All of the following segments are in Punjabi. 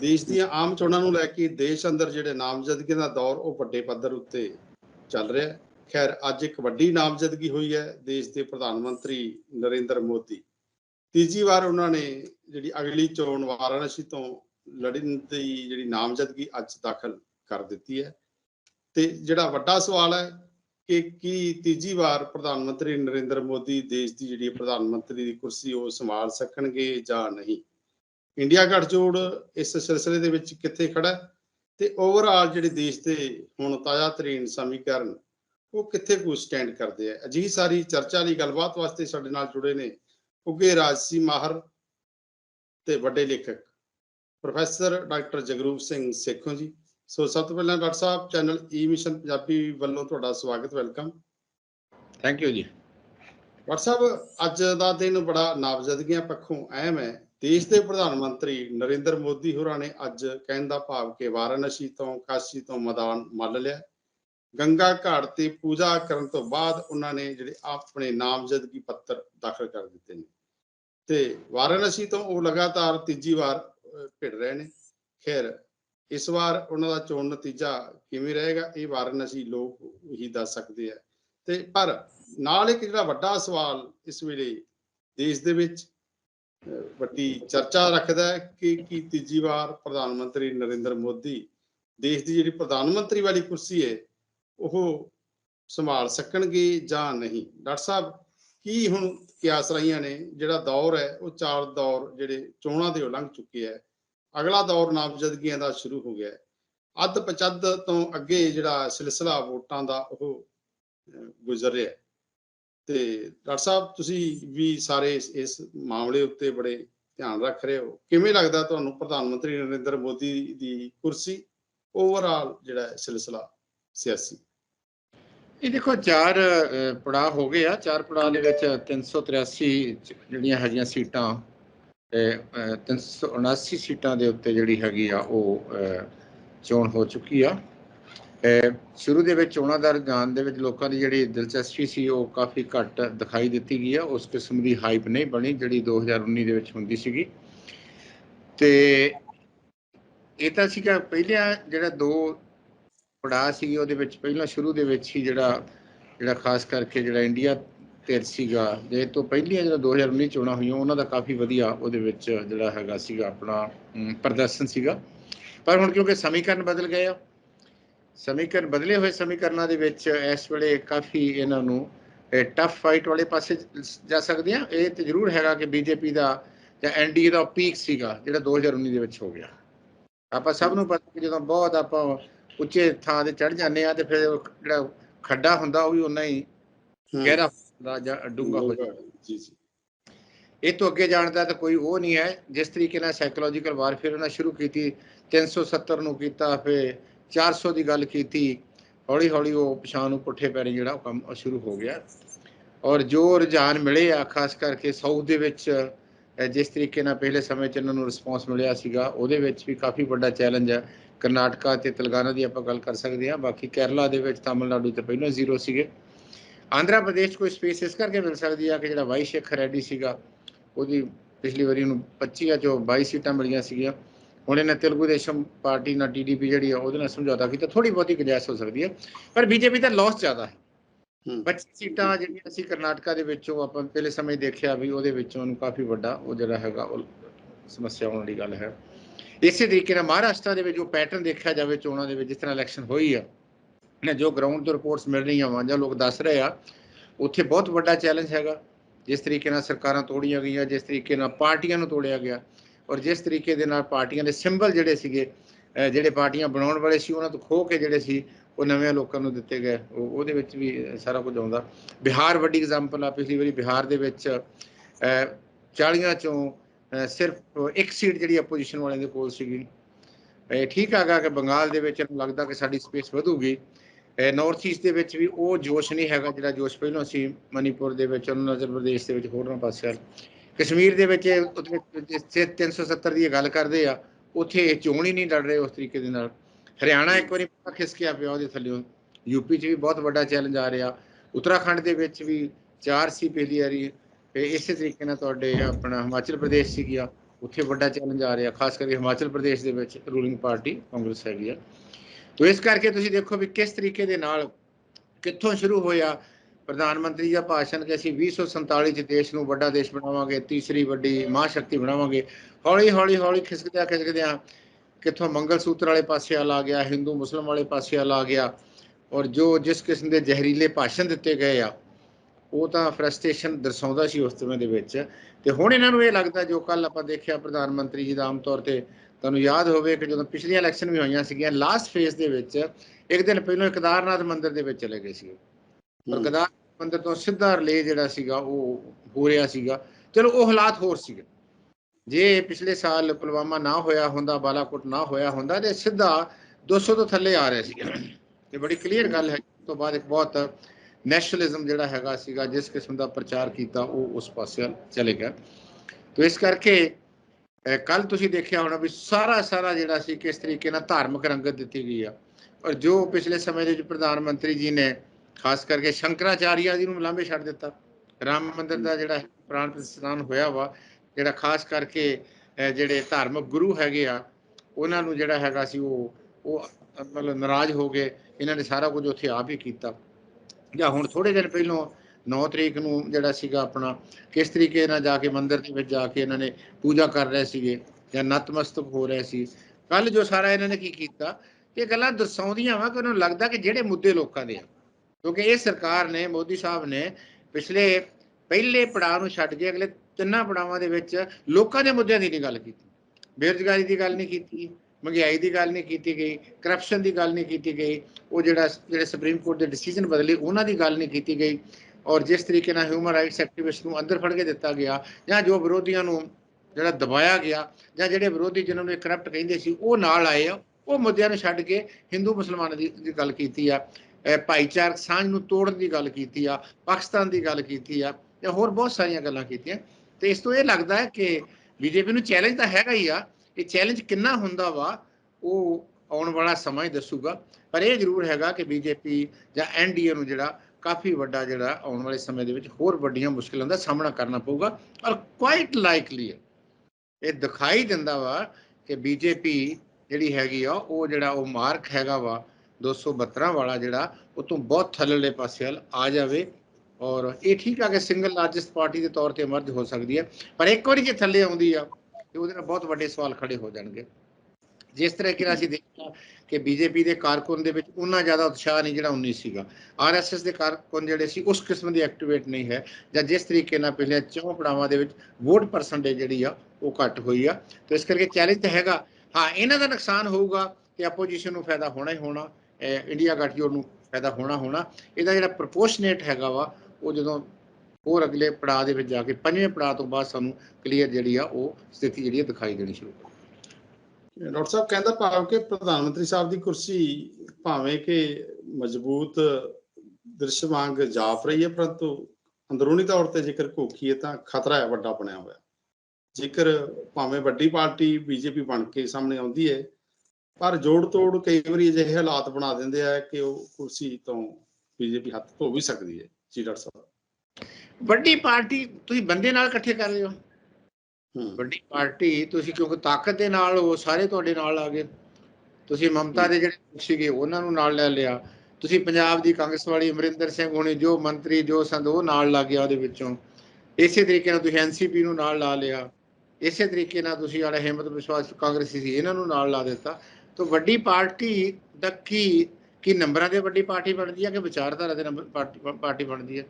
ਦੇਸ਼ ਦੀਆਂ ਆਮ ਚੋਣਾਂ ਨੂੰ ਲੈ ਕੇ ਦੇਸ਼ ਅੰਦਰ ਜਿਹੜੇ ਨਾਮਜ਼ਦਗੀ ਦਾ ਦੌਰ ਉਹ ਵੱਡੇ ਪੱਧਰ ਉੱਤੇ ਚੱਲ ਰਿਹਾ ਹੈ। ਖੈਰ, ਅੱਜ ਇੱਕ ਵੱਡੀ ਨਾਮਜ਼ਦਗੀ ਹੋਈ ਹੈ ਦੇਸ਼ ਦੇ ਪ੍ਰਧਾਨ ਮੰਤਰੀ ਨਰਿੰਦਰ ਮੋਦੀ। ਤੀਜੀ ਵਾਰ ਉਹਨਾਂ ਨੇ ਜਿਹੜੀ ਅਗਲੀ ਚੋਣ ਵਾਰਾਣਸੀ ਤੋਂ ਲੜਨ ਦੀ ਜਿਹੜੀ ਨਾਮਜ਼ਦਗੀ ਅੱਜ ਦਾਖਲ ਕਰ ਦਿੱਤੀ ਹੈ। ਤੇ ਜਿਹੜਾ ਵੱਡਾ ਸਵਾਲ ਹੈ ਕਿ ਕੀ ਤੀਜੀ ਵਾਰ ਪ੍ਰਧਾਨ ਮੰਤਰੀ ਨਰਿੰਦਰ ਮੋਦੀ ਦੇਸ਼ ਦੀ ਜਿਹੜੀ ਪ੍ਰਧਾਨ ਮੰਤਰੀ ਦੀ ਕੁਰਸੀ ਉਹ ਸੰਭਾਲ ਸਕਣਗੇ ਜਾਂ ਨਹੀਂ? ਇੰਡੀਆ ਗੱਠਜੋੜ ਇਸ ਸਿਲਸਿਲੇ ਦੇ ਵਿੱਚ ਕਿੱਥੇ ਖੜਾ ਤੇ ਓਵਰਆਲ ਜਿਹੜੇ ਦੇਸ਼ ਦੇ ਹੁਣ ਤਾਜ਼ਾ ਤਰੀਨ ਸਮੀਕਰਨ ਉਹ ਕਿੱਥੇ ਕੋ ਸਟੈਂਡ ਕਰਦੇ ਆ? ਅਜਿਹੀ ਸਾਰੀ ਚਰਚਾ ਲਈ ਗੱਲਬਾਤ ਵਾਸਤੇ ਸਾਡੇ ਨਾਲ ਜੁੜੇ ਨੇ ਉੱਗੇ ਰਾਜਸੀ ਮਾਹਰ ਤੇ ਵੱਡੇ ਲੇਖਕ professor doctor Jagroop Singh Sekhon ji. So ਸਭ ਤੋਂ ਪਹਿਲਾਂ ਡਾਕਟਰ ਸਾਹਿਬ ਚੈਨਲ ਈ ਮਿਸ਼ਨ ਪੰਜਾਬੀ ਵੱਲੋਂ ਤੁਹਾਡਾ ਸਵਾਗਤ welcome. Thank you ji. Doctor ਸਾਹਿਬ ਅੱਜ ਦਾ ਦਿਨ ਬੜਾ ਨਾਮਜ਼ਦਗੀਆਂ ਪੱਖੋਂ ਅਹਿਮ ਹੈ। ਦੇਸ਼ ਦੇ ਪ੍ਰਧਾਨ ਮੰਤਰੀ ਨਰਿੰਦਰ ਮੋਦੀ ਹੋਰਾਂ ਨੇ ਅੱਜ ਕਹਿਣ ਦਾ ਭਾਵ ਕਿ ਵਾਰਾਣਸੀ ਤੋਂ ਕਾਸ਼ੀ ਤੋਂ ਮੈਦਾਨ ਮੱਲ ਲਿਆ। ਗੰਗਾ ਘਾਟ ਤੇ ਪੂਜਾ ਕਰਨ ਤੋਂ ਬਾਅਦ ਉਹਨਾਂ ਨੇ ਜਿਹੜੇ ਆਪਣੇ ਨਾਮਜ਼ਦਗੀ ਪੱਤਰ ਦਾਖਲ ਕਰ ਦਿੱਤੇ ਨੇ। ਤੇ ਵਾਰਾਣਸੀ ਤੋਂ ਉਹ ਲਗਾਤਾਰ ਤੀਜੀ ਵਾਰ ਭਿੜ ਰਹੇ ਨੇ। ਖੈਰ, ਇਸ ਵਾਰ ਉਹਨਾਂ ਦਾ ਚੋਣ ਨਤੀਜਾ ਕਿਵੇਂ ਰਹੇਗਾ, ਇਹ ਵਾਰਾਣਸੀ ਲੋਕ ਹੀ ਦੱਸ ਸਕਦੇ ਆ। ਤੇ ਪਰ ਨਾਲ ਇੱਕ ਜਿਹੜਾ ਵੱਡਾ ਸਵਾਲ ਇਸ ਵੇਲੇ ਦੇਸ਼ ਦੇ ਵਿੱਚ ਵੱਡੀ ਚਰਚਾ ਰੱਖਦਾ ਹੈ ਕਿ ਕੀ ਤੀਜੀ ਵਾਰ ਪ੍ਰਧਾਨ ਮੰਤਰੀ ਨਰਿੰਦਰ ਮੋਦੀ ਦੇਸ਼ ਦੀ ਜਿਹੜੀ ਪ੍ਰਧਾਨ ਮੰਤਰੀ ਵਾਲੀ ਕੁਰਸੀ ਹੈ, ਉਹ ਸੰਭਾਲ ਸਕਣਗੇ ਜਾਂ ਨਹੀਂ? ਡਾਕਟਰ ਸਾਹਿਬ, ਕੀ ਹੁਣ ਕਿਆਸ ਰਹੀਆਂ ਨੇ? ਜਿਹੜਾ ਦੌਰ ਹੈ, ਉਹ ਚਾਰ ਦੌਰ ਜਿਹੜੇ ਚੋਣਾਂ ਦੇ ਲੰਘ ਚੁੱਕੇ ਹੈ। ਅਗਲਾ ਦੌਰ ਨਾਮਜ਼ਦਗੀਆਂ ਦਾ ਸ਼ੁਰੂ ਹੋ ਗਿਆ ਅੱਧ ਪਚੱਧ ਤੋਂ ਅੱਗੇ ਜਿਹੜਾ ਸਿਲਸਿਲਾ ਵੋਟਾਂ ਦਾ ਉਹ ਗੁਜ਼ਰ ਰਿਹਾ ਤੇ ਡਾਕਟਰ ਸਾਹਿਬ ਤੁਸੀਂ ਵੀ ਸਾਰੇ ਇਸ- ਇਸ ਮਾਮਲੇ ਉੱਤੇ ਬੜੇ ਧਿਆਨ ਰੱਖ ਰਹੇ ਹੋ। ਕਿਵੇਂ ਲੱਗਦਾ ਤੁਹਾਨੂੰ ਪ੍ਰਧਾਨ ਮੰਤਰੀ ਨਰਿੰਦਰ ਮੋਦੀ ਦੀ ਕੁਰਸੀ? ਓਵਰਆਲ ਜਿਹੜਾ ਸਿਲਸਿਲਾ ਸਿਆਸੀ। ਇਹ ਦੇਖੋ ਚਾਰ ਪੜਾਅ ਹੋ ਗਏ ਆ। ਚਾਰ ਪੜਾਅ ਦੇ ਵਿੱਚ 383 ਚ- ਜਿਹੜੀਆਂ ਹੈਗੀਆਂ ਸੀਟਾਂ ਅ, ਅ, 379 ਸੀਟਾਂ ਦੇ ਉੱਤੇ ਜਿਹੜੀ ਹੈਗੀ ਆ ਉਹ ਚੋਣ ਹੋ ਚੁੱਕੀ ਆ। ਸ਼ੁਰੂ ਦੇ ਵਿੱਚ ਚੋਣਾਂ ਦਾ ਰੁਝਾਨ ਦੇ ਵਿੱਚ ਲੋਕਾਂ ਦੀ ਜਿਹੜੀ ਦਿਲਚਸਪੀ ਸੀ, ਉਹ ਕਾਫੀ ਘੱਟ ਦਿਖਾਈ ਦਿੱਤੀ ਗਈ ਆ ਉਸ ਕਿਸਮ ਦੀ ਹਾਈਪ ਨਹੀਂ ਬਣੀ ਜਿਹੜੀ 2019 ਦੇ ਵਿੱਚ ਹੁੰਦੀ ਸੀਗੀ। ਤੇ ਇਹ ਤਾਂ ਸੀਗਾ ਪਹਿਲਿਆਂ ਜਿਹੜਾ ਦੋ ਪੜਾਅ ਸੀ ਉਹਦੇ ਵਿੱਚ ਪਹਿਲਾਂ ਸ਼ੁਰੂ ਦੇ ਵਿੱਚ ਹੀ ਜਿਹੜਾ ਜਿਹੜਾ ਖਾਸ ਕਰਕੇ ਜਿਹੜਾ ਇੰਡੀਆ ਤੇ ਸੀਗਾ ਜੇ ਤੋਂ ਪਹਿਲੀਆਂ ਜਿਹੜਾ 2019 ਚੋਣਾਂ ਹੋਈਆਂ, ਉਹਨਾਂ ਦਾ ਕਾਫੀ ਵਧੀਆ ਉਹਦੇ ਵਿੱਚ ਜਿਹੜਾ ਹੈਗਾ ਸੀਗਾ ਆਪਣਾ ਪ੍ਰਦਰਸ਼ਨ ਸੀਗਾ। ਪਰ ਹੁਣ ਕਿਉਂਕਿ ਸਮੀਕਰਨ ਬਦਲ ਗਏ ਆ ਸਮੀਕਰਨ ਬਦਲੇ ਹੋਏ ਸਮੀਕਰਨਾਂ ਦੇ ਵਿੱਚ ਇਸ ਵੇਲੇ ਕਾਫੀ ਇਹਨਾਂ ਨੂੰ ਟਫ ਫਾਈਟ ਵਾਲੇ ਪਾਸੇ ਜਾ ਸਕਦੇ ਆ ਇਹ ਤੇ ਜ਼ਰੂਰ ਹੈਗਾ ਕਿ ਬੀਜੇਪੀ ਦਾ ਜਾਂ ਐਨਡੀਏ ਦਾ ਪੀਕ ਸੀਗਾ ਜਿਹੜਾ 2019 ਦੇ ਵਿੱਚ ਹੋ ਗਿਆ। ਆਪਾਂ ਸਭ ਨੂੰ ਪਤਾ ਕਿ ਜਦੋਂ ਬਹੁਤ ਆਪਾਂ ਉੱਚੇ ਥਾਂ ਤੇ ਚੜ ਜਾਂਦੇ ਆ ਤੇ ਫਿਰ ਜਿਹੜਾ ਖੱਡਾ ਹੁੰਦਾ ਉਹ ਵੀ ਉਨਾ ਹੀ ਗਹਿਰਾ ਹੁੰਦਾ ਜਾਂ ਡੂੰਘਾ ਹੋ ਜਾਂਦਾ। ਜੀ ਜੀ। ਇਹ ਤੋਂ ਅੱਗੇ ਜਾਣ ਦਾ ਤਾਂ ਕੋਈ ਉਹ ਨਹੀਂ ਹੈ। ਜਿਸ ਤਰੀਕੇ ਨਾਲ ਸਾਈਕੋਲੋਜੀਕਲ ਵਾਰਫੇਅਰ ਉਹਨਾਂ ਸ਼ੁਰੂ ਕੀਤੀ 370 ਨੂੰ ਕੀਤਾ ਫਿਰ 400 ਦੀ ਗੱਲ ਕੀਤੀ ਹੌਲੀ ਹੌਲੀ ਉਹ ਪਛਾਣ ਨੂੰ ਪੁੱਠੇ ਪੈਰੀ ਜਿਹੜਾ ਉਹ ਕੰਮ ਸ਼ੁਰੂ ਹੋ ਗਿਆ। ਔਰ ਜੋ ਰੁਝਾਨ ਮਿਲੇ ਆ, ਖਾਸ ਕਰਕੇ ਸਾਊਥ ਦੇ ਵਿੱਚ ਜਿਸ ਤਰੀਕੇ ਨਾਲ ਪਹਿਲੇ ਸਮੇਂ 'ਚ ਇਹਨਾਂ ਨੂੰ ਰਿਸਪੌਂਸ ਮਿਲਿਆ ਸੀਗਾ, ਉਹਦੇ ਵਿੱਚ ਵੀ ਕਾਫੀ ਵੱਡਾ ਚੈਲੰਜ ਹੈ ਕਰਨਾਟਕਾ ਤੇ ਤੇਲੰਗਾਨਾ ਦੀ ਆਪਾਂ ਗੱਲ ਕਰ ਸਕਦੇ ਹਾਂ। ਬਾਕੀ ਕੇਰਲਾ ਦੇ ਵਿੱਚ ਤਾਮਿਲਨਾਡੂ ਤੇ ਪਹਿਲਾਂ ਜ਼ੀਰੋ ਸੀਗੇ। ਆਂਧਰਾ ਪ੍ਰਦੇਸ਼ 'ਚ ਕੋਈ ਸਪੇਸ ਇਸ ਕਰਕੇ ਮਿਲ ਸਕਦੀ ਆ ਕਿ ਜਿਹੜਾ ਵਾਈ ਸ਼ੇਖਰ ਰੈਡੀ ਸੀਗਾ, ਉਹਦੀ ਪਿਛਲੀ ਵਾਰੀ ਨੂੰ 25 ਚੋਂ 22 ਸੀਟਾਂ ਮਿਲੀਆਂ ਸੀਗੀਆਂ। ਹੁਣ ਇਹਨੇ ਤੇਲਗੂ ਦੇਸ਼ਮ ਪਾਰਟੀ ਨਾਲ ਟੀਡੀਪੀ ਜਿਹੜੀ ਆ ਉਹਦੇ ਨਾਲ ਸਮਝੌਤਾ ਕੀਤਾ ਥੋੜੀ ਬਹੁਤੀ ਗੁੰਜਾਇਸ਼ ਹੋ ਸਕਦੀ ਹੈ ਪਰ ਬੀਜੇਪੀ ਦਾ ਲਾਸ ਜ਼ਿਆਦਾ ਹੈ। ਹੂੰ। 25 ਸੀਟਾਂ ਜਿਹੜੀਆਂ ਅਸੀਂ ਕਰਨਾਟਕਾ ਦੇ ਵਿੱਚੋਂ ਆਪਾਂ ਪਹਿਲੇ ਸਮੇਂ ਦੇਖਿਆ ਵੀ ਉਹਦੇ ਵਿੱਚੋਂ ਉਹਨੂੰ ਕਾਫੀ ਵੱਡਾ ਉਹ ਜਿਹੜਾ ਹੈਗਾ ਉਹ ਸਮੱਸਿਆ ਆਉਣ ਵਾਲੀ ਗੱਲ ਹੈ। ਇਸੇ ਤਰੀਕੇ ਨਾਲ ਮਹਾਰਾਸ਼ਟਰ ਦੇ ਵਿੱਚ ਜੋ ਪੈਟਰਨ ਦੇਖਿਆ ਜਾਵੇ ਚੋਣਾਂ ਦੇ ਵਿੱਚ ਜਿਸ ਤਰ੍ਹਾਂ ਇਲੈਕਸ਼ਨ ਹੋਈ ਆ ਨੇ ਜੋ ਗਰਾਊਂਡ ਤੋਂ ਰਿਪੋਰਟਸ ਮਿਲ ਰਹੀਆਂ ਵਾਂ ਜਾਂ ਲੋਕ ਦੱਸ ਰਹੇ ਆ ਉੱਥੇ ਬਹੁਤ ਵੱਡਾ ਚੈਲੰਜ ਹੈਗਾ। ਜਿਸ ਤਰੀਕੇ ਨਾਲ ਸਰਕਾਰਾਂ ਤੋੜੀਆਂ ਗਈਆਂ ਜਿਸ ਤਰੀਕੇ ਨਾਲ ਪਾਰਟੀਆਂ ਨੂੰ ਤੋੜਿਆ ਗਿਆ ਔਰ ਜਿਸ ਤਰੀਕੇ ਦੇ ਨਾਲ ਪਾਰਟੀਆਂ ਦੇ ਸਿੰਬਲ ਜਿਹੜੇ ਸੀਗੇ ਜਿਹੜੇ ਪਾਰਟੀਆਂ ਬਣਾਉਣ ਵਾਲੇ ਸੀ, ਉਹਨਾਂ ਤੋਂ ਖੋ ਕੇ ਜਿਹੜੇ ਸੀ, ਉਹ ਨਵੇਂ ਲੋਕਾਂ ਨੂੰ ਦਿੱਤੇ ਗਏ। ਉਹ, ਉਹਦੇ ਵਿੱਚ ਵੀ ਸਾਰਾ ਕੁਝ ਆਉਂਦਾ। ਬਿਹਾਰ ਵੱਡੀ ਐਗਜ਼ਾਮਪਲ ਆ, ਪਿਛਲੀ ਵਾਰੀ ਬਿਹਾਰ ਦੇ ਵਿੱਚ, ਅਹ 40 ਚੋਂ ਸਿਰਫ ਇੱਕ ਸੀਟ ਜਿਹੜੀ ਆਪੋਜੀਸ਼ਨ ਵਾਲਿਆਂ ਦੇ ਕੋਲ ਸੀਗੀ। ਇਹ ਠੀਕ ਹੈਗਾ ਕਿ ਬੰਗਾਲ ਦੇ ਵਿੱਚ ਇਹਨੂੰ ਲੱਗਦਾ ਕਿ ਸਾਡੀ ਸਪੇਸ ਵਧੂਗੀ। ਨਾਰਥ ਈਸਟ ਦੇ ਵਿੱਚ ਵੀ ਉਹ ਜੋਸ਼ ਨਹੀਂ ਹੈਗਾ ਜਿਹੜਾ ਜੋਸ਼ ਪਹਿਲਾਂ ਸੀ। ਮਨੀਪੁਰ ਦੇ ਵਿੱਚ, ਅਰੁਣਾਚਲ ਪ੍ਰਦੇਸ਼ ਦੇ ਵਿੱਚ ਹੋਰਨਾਂ ਪਾਸੇ ਕਸ਼ਮੀਰ ਦੇ ਵਿੱਚ ਇਹ ਉੱਥੇ ਜਿੱਥੇ 370 ਦੀ ਇਹ ਗੱਲ ਕਰਦੇ ਆ, ਉੱਥੇ ਇਹ ਚੋਣ ਹੀ ਨਹੀਂ ਲੜ ਰਹੇ ਉਸ ਤਰੀਕੇ ਦੇ ਨਾਲ। ਹਰਿਆਣਾ ਇੱਕ ਵਾਰੀ ਖਿਸਕਿਆ ਪਿਆ ਉਹਦੇ ਥੱਲੇ ਯੂਪੀ 'ਚ ਵੀ ਬਹੁਤ ਵੱਡਾ ਚੈਲੰਜ ਆ ਰਿਹਾ। ਉੱਤਰਾਖੰਡ ਦੇ ਵਿੱਚ ਵੀ ਚਾਰ ਸੀ ਪਹਿਲੀ ਵਾਰੀ ਤੇ ਇਸੇ ਤਰੀਕੇ ਨਾਲ ਤੁਹਾਡੇ ਆਪਣਾ ਹਿਮਾਚਲ ਪ੍ਰਦੇਸ਼ ਸੀ ਗਿਆ ਉੱਥੇ ਵੱਡਾ ਚੈਲੰਜ ਆ ਰਿਹਾ। ਖਾਸ ਕਰਕੇ ਹਿਮਾਚਲ ਪ੍ਰਦੇਸ਼ ਦੇ ਵਿੱਚ ਰੂਲਿੰਗ ਪਾਰਟੀ ਕਾਂਗਰਸ ਹੈਗੀ ਆ। ਤੋ ਇਸ ਕਰਕੇ ਤੁਸੀਂ ਦੇਖੋ ਵੀ ਕਿਸ ਤਰੀਕੇ ਦੇ ਨਾਲ ਕਿੱਥੋਂ ਸ਼ੁਰੂ ਹੋਇਆ ਪ੍ਰਧਾਨ ਮੰਤਰੀ ਦਾ ਭਾਸ਼ਣ ਕਿ ਅਸੀਂ 2047 ਚ ਦੇਸ਼ ਨੂੰ ਵੱਡਾ ਦੇਸ਼ ਬਣਾਵਾਂਗੇ ਤੀਸਰੀ ਵੱਡੀ ਮਹਾਸ਼ਕਤੀ ਬਣਾਵਾਂਗੇ। ਹੌਲੀ ਹੌਲੀ ਹੌਲੀ ਖਿਸਕਦਿਆਂ ਖਿਸਕਦਿਆਂ ਕਿੱਥੋਂ ਮੰਗਲ ਸੂਤਰ ਵਾਲੇ ਪਾਸੇ ਆ ਲਾ ਗਿਆ ਹਿੰਦੂ ਮੁਸਲਮ ਵਾਲੇ ਪਾਸੇ ਆ ਲਾ ਗਿਆ ਔਰ ਜੋ ਜਿਸ ਕਿਸਮ ਦੇ ਜ਼ਹਿਰੀਲੇ ਭਾਸ਼ਣ ਦਿੱਤੇ ਗਏ ਆ ਉਹ ਤਾਂ ਫਰਸਟ੍ਰੇਸ਼ਨ ਦਰਸਾਉਂਦਾ ਸੀ ਉਸ ਸਮੇਂ ਦੇ ਵਿੱਚ। ਤੇ ਹੁਣ ਇਹਨਾਂ ਨੂੰ ਇਹ ਲੱਗਦਾ ਜੋ ਕੱਲ ਆਪਾਂ ਦੇਖਿਆ ਪ੍ਰਧਾਨ ਮੰਤਰੀ ਜੀ ਦਾ ਆਮ ਤੌਰ ਤੇ ਤੁਹਾਨੂੰ ਯਾਦ ਹੋਵੇ ਕਿ ਜਦੋਂ ਪਿਛਲੀਆਂ ਇਲੈਕਸ਼ਨ ਵੀ ਹੋਈਆਂ ਸੀਗੀਆਂ ਲਾਸਟ ਫੇਜ਼ ਦੇ ਵਿੱਚ ਇੱਕ ਦਿਨ ਪਹਿਲਾਂ ਕੇਦਾਰਨਾਥ ਮੰਦਿਰ ਦੇ ਵਿੱਚ ਚਲੇ ਗਏ ਸੀ। ਪਰ। ਕੇਦਾਰ ਮੰਦਿਰ ਤੋਂ ਸਿੱਧਾ ਰਿਲੇ ਜਿਹੜਾ ਸੀਗਾ ਉਹ ਹੋ ਰਿਹਾ ਸੀਗਾ। ਚਲੋ, ਉਹ ਹਾਲਾਤ ਹੋਰ ਸੀਗੇ। ਜੇ ਪਿਛਲੇ ਸਾਲ ਪੁਲਵਾਮਾ ਨਾ ਹੋਇਆ ਹੁੰਦਾ, ਬਾਲਾਕੋਟ ਨਾ ਹੋਇਆ ਹੁੰਦਾ, ਤੇ ਸਿੱਧਾ 200 ਤੋਂ ਥੱਲੇ ਆ ਰਿਹਾ ਸੀਗਾ। ਤੇ ਬੜੀ ਕਲੀਅਰ ਗੱਲ ਹੈ। ਉਸ ਤੋਂ ਬਾਅਦ ਇੱਕ ਬਹੁਤ ਨੈਸ਼ਨਲਿਜ਼ਮ ਜਿਹੜਾ ਹੈਗਾ ਸੀਗਾ, ਜਿਸ ਕਿਸਮ ਦਾ ਪ੍ਰਚਾਰ ਕੀਤਾ, ਉਹ ਉਸ ਪਾਸੇ ਚਲੇ ਗਿਆ। ਤੋ ਇਸ ਕਰਕੇ ਕੱਲ ਤੁਸੀਂ ਦੇਖਿਆ ਹੋਣਾ ਵੀ ਸਾਰਾ ਸਾਰਾ ਜਿਹੜਾ ਸੀ, ਕਿਸ ਤਰੀਕੇ ਨਾਲ ਧਾਰਮਿਕ ਰੰਗਤ ਦਿੱਤੀ ਗਈ ਆ। ਔਰ ਜੋ ਪਿਛਲੇ ਸਮੇਂ ਦੇ ਵਿੱਚ ਪ੍ਰਧਾਨ ਮੰਤਰੀ ਜੀ ਨੇ ਖਾਸ ਕਰਕੇ ਸ਼ੰਕਰਾਚਾਰੀਆ ਜੀ ਨੂੰ ਲਾਂਭੇ ਛੱਡ ਦਿੱਤਾ। ਰਾਮ ਮੰਦਿਰ ਦਾ ਜਿਹੜਾ ਪ੍ਰਾਣ ਪ੍ਰਤਿਸ਼ਠਾਨ ਹੋਇਆ ਵਾ, ਜਿਹੜਾ ਖਾਸ ਕਰਕੇ ਜਿਹੜੇ ਧਾਰਮਿਕ ਗੁਰੂ ਹੈਗੇ ਆ, ਉਹਨਾਂ ਨੂੰ ਜਿਹੜਾ ਹੈਗਾ ਸੀ ਉਹ ਉਹ ਮਤਲਬ ਨਾਰਾਜ਼ ਹੋ ਗਏ। ਇਹਨਾਂ ਨੇ ਸਾਰਾ ਕੁਝ ਉੱਥੇ ਆਪ ਹੀ ਕੀਤਾ। ਜਾਂ ਹੁਣ ਥੋੜੇ ਦਿਨ ਪਹਿਲਾਂ 9 ਤਰੀਕ ਨੂੰ ਜਿਹੜਾ ਸੀਗਾ ਆਪਣਾ, ਕਿਸ ਤਰੀਕੇ ਨਾਲ ਜਾ ਕੇ ਮੰਦਿਰ ਦੇ ਵਿੱਚ ਜਾ ਕੇ ਇਹਨਾਂ ਨੇ ਪੂਜਾ ਕਰ ਰਹੇ ਸੀਗੇ ਜਾਂ ਨਤਮਸਤਕ ਹੋ ਰਹੇ ਸੀ। ਕੱਲ ਜੋ ਸਾਰਾ ਇਹਨਾਂ ਨੇ ਕੀ ਕੀਤਾ, ਇਹ ਗੱਲਾਂ ਦਰਸਾਉਂਦੀਆਂ ਵਾ ਕਿ ਉਹਨਾਂ ਨੂੰ ਲੱਗਦਾ ਕਿ ਜਿਹੜੇ ਮੁੱਦੇ ਲੋਕਾਂ ਦੇ ਆ ਕਿਉਂਕਿ ਇਹ ਸਰਕਾਰ ਨੇ, ਮੋਦੀ ਸਾਹਿਬ ਨੇ ਪਿਛਲੇ ਪਹਿਲੇ ਪੜਾਅ ਨੂੰ ਛੱਡ ਕੇ ਅਗਲੇ ਤਿੰਨਾਂ ਪੜਾਵਾਂ ਦੇ ਵਿੱਚ ਲੋਕਾਂ ਦੇ ਮੁੱਦਿਆਂ ਦੀ ਨਹੀਂ ਗੱਲ ਕੀਤੀ। ਬੇਰੁਜ਼ਗਾਰੀ ਦੀ ਗੱਲ ਨਹੀਂ ਕੀਤੀ, ਮਹਿੰਗਾਈ ਦੀ ਗੱਲ ਨਹੀਂ ਕੀਤੀ ਗਈ ਕਰਪਸ਼ਨ ਦੀ ਗੱਲ ਨਹੀਂ ਕੀਤੀ ਗਈ, ਉਹ ਜਿਹੜਾ ਜਿਹੜੇ ਸੁਪਰੀਮ ਕੋਰਟ ਦੇ ਡਿਸੀਜਨ ਬਦਲੇ ਉਹਨਾਂ ਦੀ ਗੱਲ ਨਹੀਂ ਕੀਤੀ ਗਈ ਔਰ ਜਿਸ ਤਰੀਕੇ ਨਾਲ ਹਿਊਮਨ ਰਾਈਟਸ ਐਕਟਿਵਿਸਟ ਨੂੰ ਅੰਦਰ ਫੜ ਕੇ ਦਿੱਤਾ ਗਿਆ ਜਾਂ ਜੋ ਵਿਰੋਧੀਆਂ ਨੂੰ ਜਿਹੜਾ ਦਬਾਇਆ ਗਿਆ ਜਾਂ ਜਿਹੜੇ ਵਿਰੋਧੀ ਜਿਨ੍ਹਾਂ ਨੂੰ ਕਰਪਟ ਕਹਿੰਦੇ ਸੀ ਉਹ ਨਾਲ ਆਏ ਆ, ਉਹ ਮੁੱਦਿਆਂ ਨੂੰ ਛੱਡ ਕੇ ਹਿੰਦੂ ਮੁਸਲਮਾਨਾਂ ਦੀ ਗੱਲ ਕੀਤੀ ਆ। ਭਾਈਚਾਰਕ ਸਾਂਝ ਨੂੰ ਤੋੜਨ ਦੀ ਗੱਲ ਕੀਤੀ ਆ, ਪਾਕਿਸਤਾਨ ਦੀ ਗੱਲ ਕੀਤੀ ਆ ਜਾਂ ਹੋਰ ਬਹੁਤ ਸਾਰੀਆਂ ਗੱਲਾਂ ਕੀਤੀਆਂ। ਤੇ ਇਸ ਤੋਂ ਇਹ ਲੱਗਦਾ ਹੈ ਕਿ ਬੀਜੇਪੀ ਨੂੰ ਚੈਲੰਜ ਤਾਂ ਹੈਗਾ ਹੀ ਆ ਇਹ ਚੈਲੰਜ ਕਿੰਨਾ ਹੁੰਦਾ ਵਾ, ਉਹ ਆਉਣ ਵਾਲਾ ਸਮਾਂ ਹੀ ਦੱਸੂਗਾ। ਪਰ ਇਹ ਜ਼ਰੂਰ ਹੈਗਾ ਕਿ ਬੀਜੇਪੀ ਜਾਂ ਐਨਡੀਏ ਨੂੰ ਜਿਹੜਾ ਕਾਫੀ ਵੱਡਾ ਜਿਹੜਾ ਆਉਣ ਵਾਲੇ ਸਮੇਂ ਦੇ ਵਿੱਚ ਹੋਰ ਵੱਡੀਆਂ ਮੁਸ਼ਕਲਾਂ ਦਾ ਸਾਹਮਣਾ ਕਰਨਾ ਪਊਗਾ ਔਰ ਕੁਆਇਟ ਲਾਈਕਲੀ ਹੈ ਇਹ ਦਿਖਾਈ ਦਿੰਦਾ ਵਾ ਕਿ ਬੀਜੇਪੀ ਜਿਹੜੀ ਹੈਗੀ ਆ, ਉਹ ਜਿਹੜਾ ਉਹ ਮਾਰਕ ਹੈਗਾ ਵਾ 272 ਵਾਲਾ ਜਿਹੜਾ, ਉਹ ਤੋਂ ਬਹੁਤ ਥੱਲੇਲੇ ਪਾਸੇ ਵੱਲ ਆ ਜਾਵੇ ਔਰ ਇਹ ਠੀਕ ਆ ਕਿ ਸਿੰਗਲ ਲਾਰਜੈਸਟ ਪਾਰਟੀ ਦੇ ਤੌਰ ਤੇ ਮਰਜ਼ ਹੋ ਸਕਦੀ ਹੈ, ਪਰ ਇੱਕ ਵਾਰੀ ਜੇ ਥੱਲੇ ਆਉਂਦੀ ਆ, ਤੇ ਉਹਦੇ ਨਾਲ ਬਹੁਤ ਵੱਡੇ ਸਵਾਲ ਖੜੇ ਹੋ ਜਾਣਗੇ। ਜਿਸ ਤਰ੍ਹਾਂ ਕਿ ਅਸੀਂ ਦੇਖਿਆ ਕਿ ਬੀਜੇਪੀ ਦੇ ਕਾਰਕੁਨ ਦੇ ਵਿੱਚ ਉਹਨਾਂ ਜ਼ਿਆਦਾ ਉਤਸ਼ਾਹ ਨਹੀਂ ਜਿਹੜਾ 19 ਸੀਗਾ। ਆਰਐਸਐਸ ਦੇ ਕਾਰਕੁਨ ਜਿਹੜੇ ਸੀ, ਉਸ ਕਿਸਮ ਦੀ ਐਕਟੀਵੇਟ ਨਹੀਂ ਹੈ। ਜਾਂ ਜਿਸ ਤਰੀਕੇ ਨਾਲ ਪਿਛਲੇ ਚੌਂ ਪੜਾਵਾਂ ਦੇ ਵਿੱਚ ਵੋਟ ਪਰਸੈਂਟੇਜ ਜਿਹੜੀ ਆ, ਉਹ ਘੱਟ ਹੋਈ ਆ। ਤੇ ਇਸ ਕਰਕੇ ਚੈਲੰਜ ਤਾਂ ਹੈਗਾ। ਹਾਂ, ਇਹਨਾਂ ਦਾ ਨੁਕਸਾਨ ਹੋਊਗਾ ਕਿ ਆਪੋਜੀਸ਼ਨ ਨੂੰ ਫਾਇਦਾ ਹੋਣਾ ਹੀ ਹੋਣਾ। ਇੰਡੀਆ ਗੱਠਜੋੜ ਨੂੰ ਫਾਇਦਾ ਹੋਣਾ ਹੋਣਾ। ਇਹਦਾ ਜਿਹੜਾ ਪ੍ਰੋਪੋਰਸ਼ਨੇਟ ਹੈਗਾ ਵਾ, ਉਹ ਜਦੋਂ ਹੋਰ ਅਗਲੇ ਪੜਾਅ ਦੇ ਵਿੱਚ ਜਾ ਕੇ, ਪੰਜਵੇਂ ਪੜਾਅ ਤੋਂ ਬਾਅਦ ਸਾਨੂੰ ਕਲੀਅਰ ਜਿਹੜੀ ਆ ਉਹ ਸਥਿਤੀ ਜਿਹੜੀ ਆ ਦਿਖਾਈ ਦੇਣੀ ਸ਼ੁਰੂ ਹੋ ਡਾਕਟਰ ਸਾਹਿਬ, ਕਹਿੰਦਾ ਭਾਵ ਕਿ ਪ੍ਰਧਾਨ ਮੰਤਰੀ ਸਾਹਿਬ ਦੀ ਕੁਰਸੀ ਭਾਵੇਂ ਕਿ ਮਜ਼ਬੂਤ ਦ੍ਰਿਸ਼ ਵਾਂਗ ਜਾਪ ਰਹੀ ਹੈ, ਪਰੰਤੂ ਅੰਦਰੂਨੀ ਤੌਰ ਤੇ ਜੇਕਰ ਘੋਖੀਏ ਤਾਂ ਖਤਰਾ ਹੈ, ਵੱਡਾ ਬਣਿਆ ਹੋਇਆ। ਜੇਕਰ ਭਾਵੇਂ ਵੱਡੀ ਪਾਰਟੀ ਬੀਜੇਪੀ ਬਣ ਕੇ ਸਾਹਮਣੇ ਆਉਂਦੀ ਹੈ ਪਰ ਜੋੜ ਤੋੜ ਕਈ ਵਾਰੀ ਅਜਿਹੇ ਹਾਲਾਤ ਬਣਾ ਦਿੰਦੇ ਆ ਕਿ ਉਹ ਕੁਰਸੀ ਤੋਂ ਬੀਜੇਪੀ ਹੱਥ ਧੋ ਵੀ ਸਕਦੀ ਹੈ ਜੀ ਡਾਕਟਰ ਸਾਹਿਬ। ਵੱਡੀ ਪਾਰਟੀ ਤੁਸੀਂ ਬੰਦੇ ਨਾਲ ਇਕੱਠੇ ਕਰ ਰਹੇ ਹੋ? ਵੱਡੀ ਪਾਰਟੀ ਤੁਸੀਂ ਕਿਉਂਕਿ ਤਾਕਤ ਦੇ ਨਾਲ ਉਹ ਸਾਰੇ ਤੁਹਾਡੇ ਨਾਲ ਆ ਗਏ। ਤੁਸੀਂ ਮਮਤਾ ਦੇ ਜਿਹੜੇ ਸੀਗੇ ਉਹਨਾਂ ਨੂੰ ਨਾਲ ਲੈ ਲਿਆ। ਤੁਸੀਂ ਪੰਜਾਬ ਦੀ ਕਾਂਗਰਸ ਵਾਲੀ ਅਮਰਿੰਦਰ ਸਿੰਘ ਹੋਣੀ ਜੋ ਮੰਤਰੀ ਜੋ ਸੰਦ ਉਹ ਨਾਲ ਲੱਗ ਗਿਆ ਉਹਦੇ ਵਿੱਚੋਂ। ਇਸੇ ਤਰੀਕੇ ਨਾਲ ਤੁਸੀਂ ਐਨਸੀਪੀ ਨੂੰ ਨਾਲ ਲਾ ਲਿਆ। ਇਸੇ ਤਰੀਕੇ ਨਾਲ ਤੁਸੀਂ ਵਾਲਾ ਹਿੰਮਤ ਵਿਸ਼ਵਾਸ ਕਾਂਗਰਸੀ ਸੀ ਇਹਨਾਂ ਨੂੰ ਨਾਲ ਲਾ ਦਿੱਤਾ। ਤਾਂ ਵੱਡੀ ਪਾਰਟੀ ਦਾ ਕੀ ਕੀ ਨੰਬਰਾਂ ਦੇ ਵੱਡੀ ਪਾਰਟੀ ਬਣਦੀ ਹੈ ਕਿ ਵਿਚਾਰਧਾਰਾ ਦੇ ਨੰਬਰ ਪਾਰਟੀ ਪਾਰਟੀ ਬਣਦੀ ਹੈ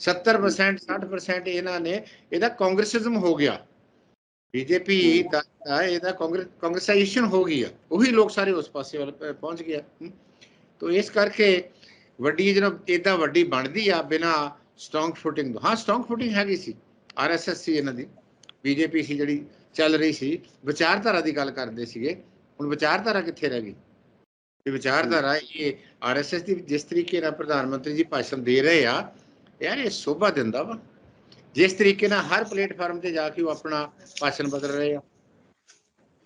70% 60% ਇਹਨਾਂ ਨੇ ਇਹਦਾ ਕਾਂਗਰਸਿਜ਼ਮ ਹੋ ਗਿਆ। ਬੀਜੇਪੀ ਦਾ ਇਹਦਾ ਕਾਂਗਰਸ ਕਾਂਗਰਸਾਈਜੇਸ਼ਨ ਹੋ ਗਈ ਆ। ਉਹੀ ਲੋਕ ਸਾਰੇ ਉਸ ਪਾਸੇ ਵੱਲ ਪਹੁੰਚ ਗਿਆ ਤੋਂ ਇਸ ਕਰਕੇ ਵੱਡੀ ਜਦੋਂ ਇਦਾਂ ਵੱਡੀ ਬਣਦੀ ਆ ਬਿਨਾ ਸਟਰੋਂਗ ਫੁਟਿੰਗ ਹਾਂ ਸਟਰੋਂਗ ਫੁਟਿੰਗ ਹੈਗੀ ਸੀ। ਆਰਐਸਐਸ ਸੀ ਇਹਨਾਂ ਦੀ। ਬੀਜੇਪੀ ਸੀ ਜਿਹੜੀ ਚੱਲ ਰਹੀ ਸੀ। ਵਿਚਾਰਧਾਰਾ ਦੀ ਗੱਲ ਕਰਦੇ ਸੀਗੇ। ਹੁਣ ਵਿਚਾਰਧਾਰਾ ਕਿੱਥੇ ਰਹਿ ਗਈ? ਇਹ ਵਿਚਾਰਧਾਰਾ ਇਹ ਆਰਐਸਐਸ ਦੀ ਜਿਸ ਤਰੀਕੇ ਨਾਲ ਪ੍ਰਧਾਨ ਮੰਤਰੀ ਜੀ ਭਾਸ਼ਣ ਦੇ ਰਹੇ ਆ ਯਾਰ ਇਹ ਸੋਭਾ ਦਿੰਦਾ ਵਾ। ਜਿਸ ਤਰੀਕੇ ਨਾਲ ਹਰ ਪਲੇਟਫਾਰਮ ਤੇ ਜਾ ਕੇ ਉਹ ਆਪਣਾ ਭਾਸ਼ਣ ਬਦਲ ਰਹੇ ਆ।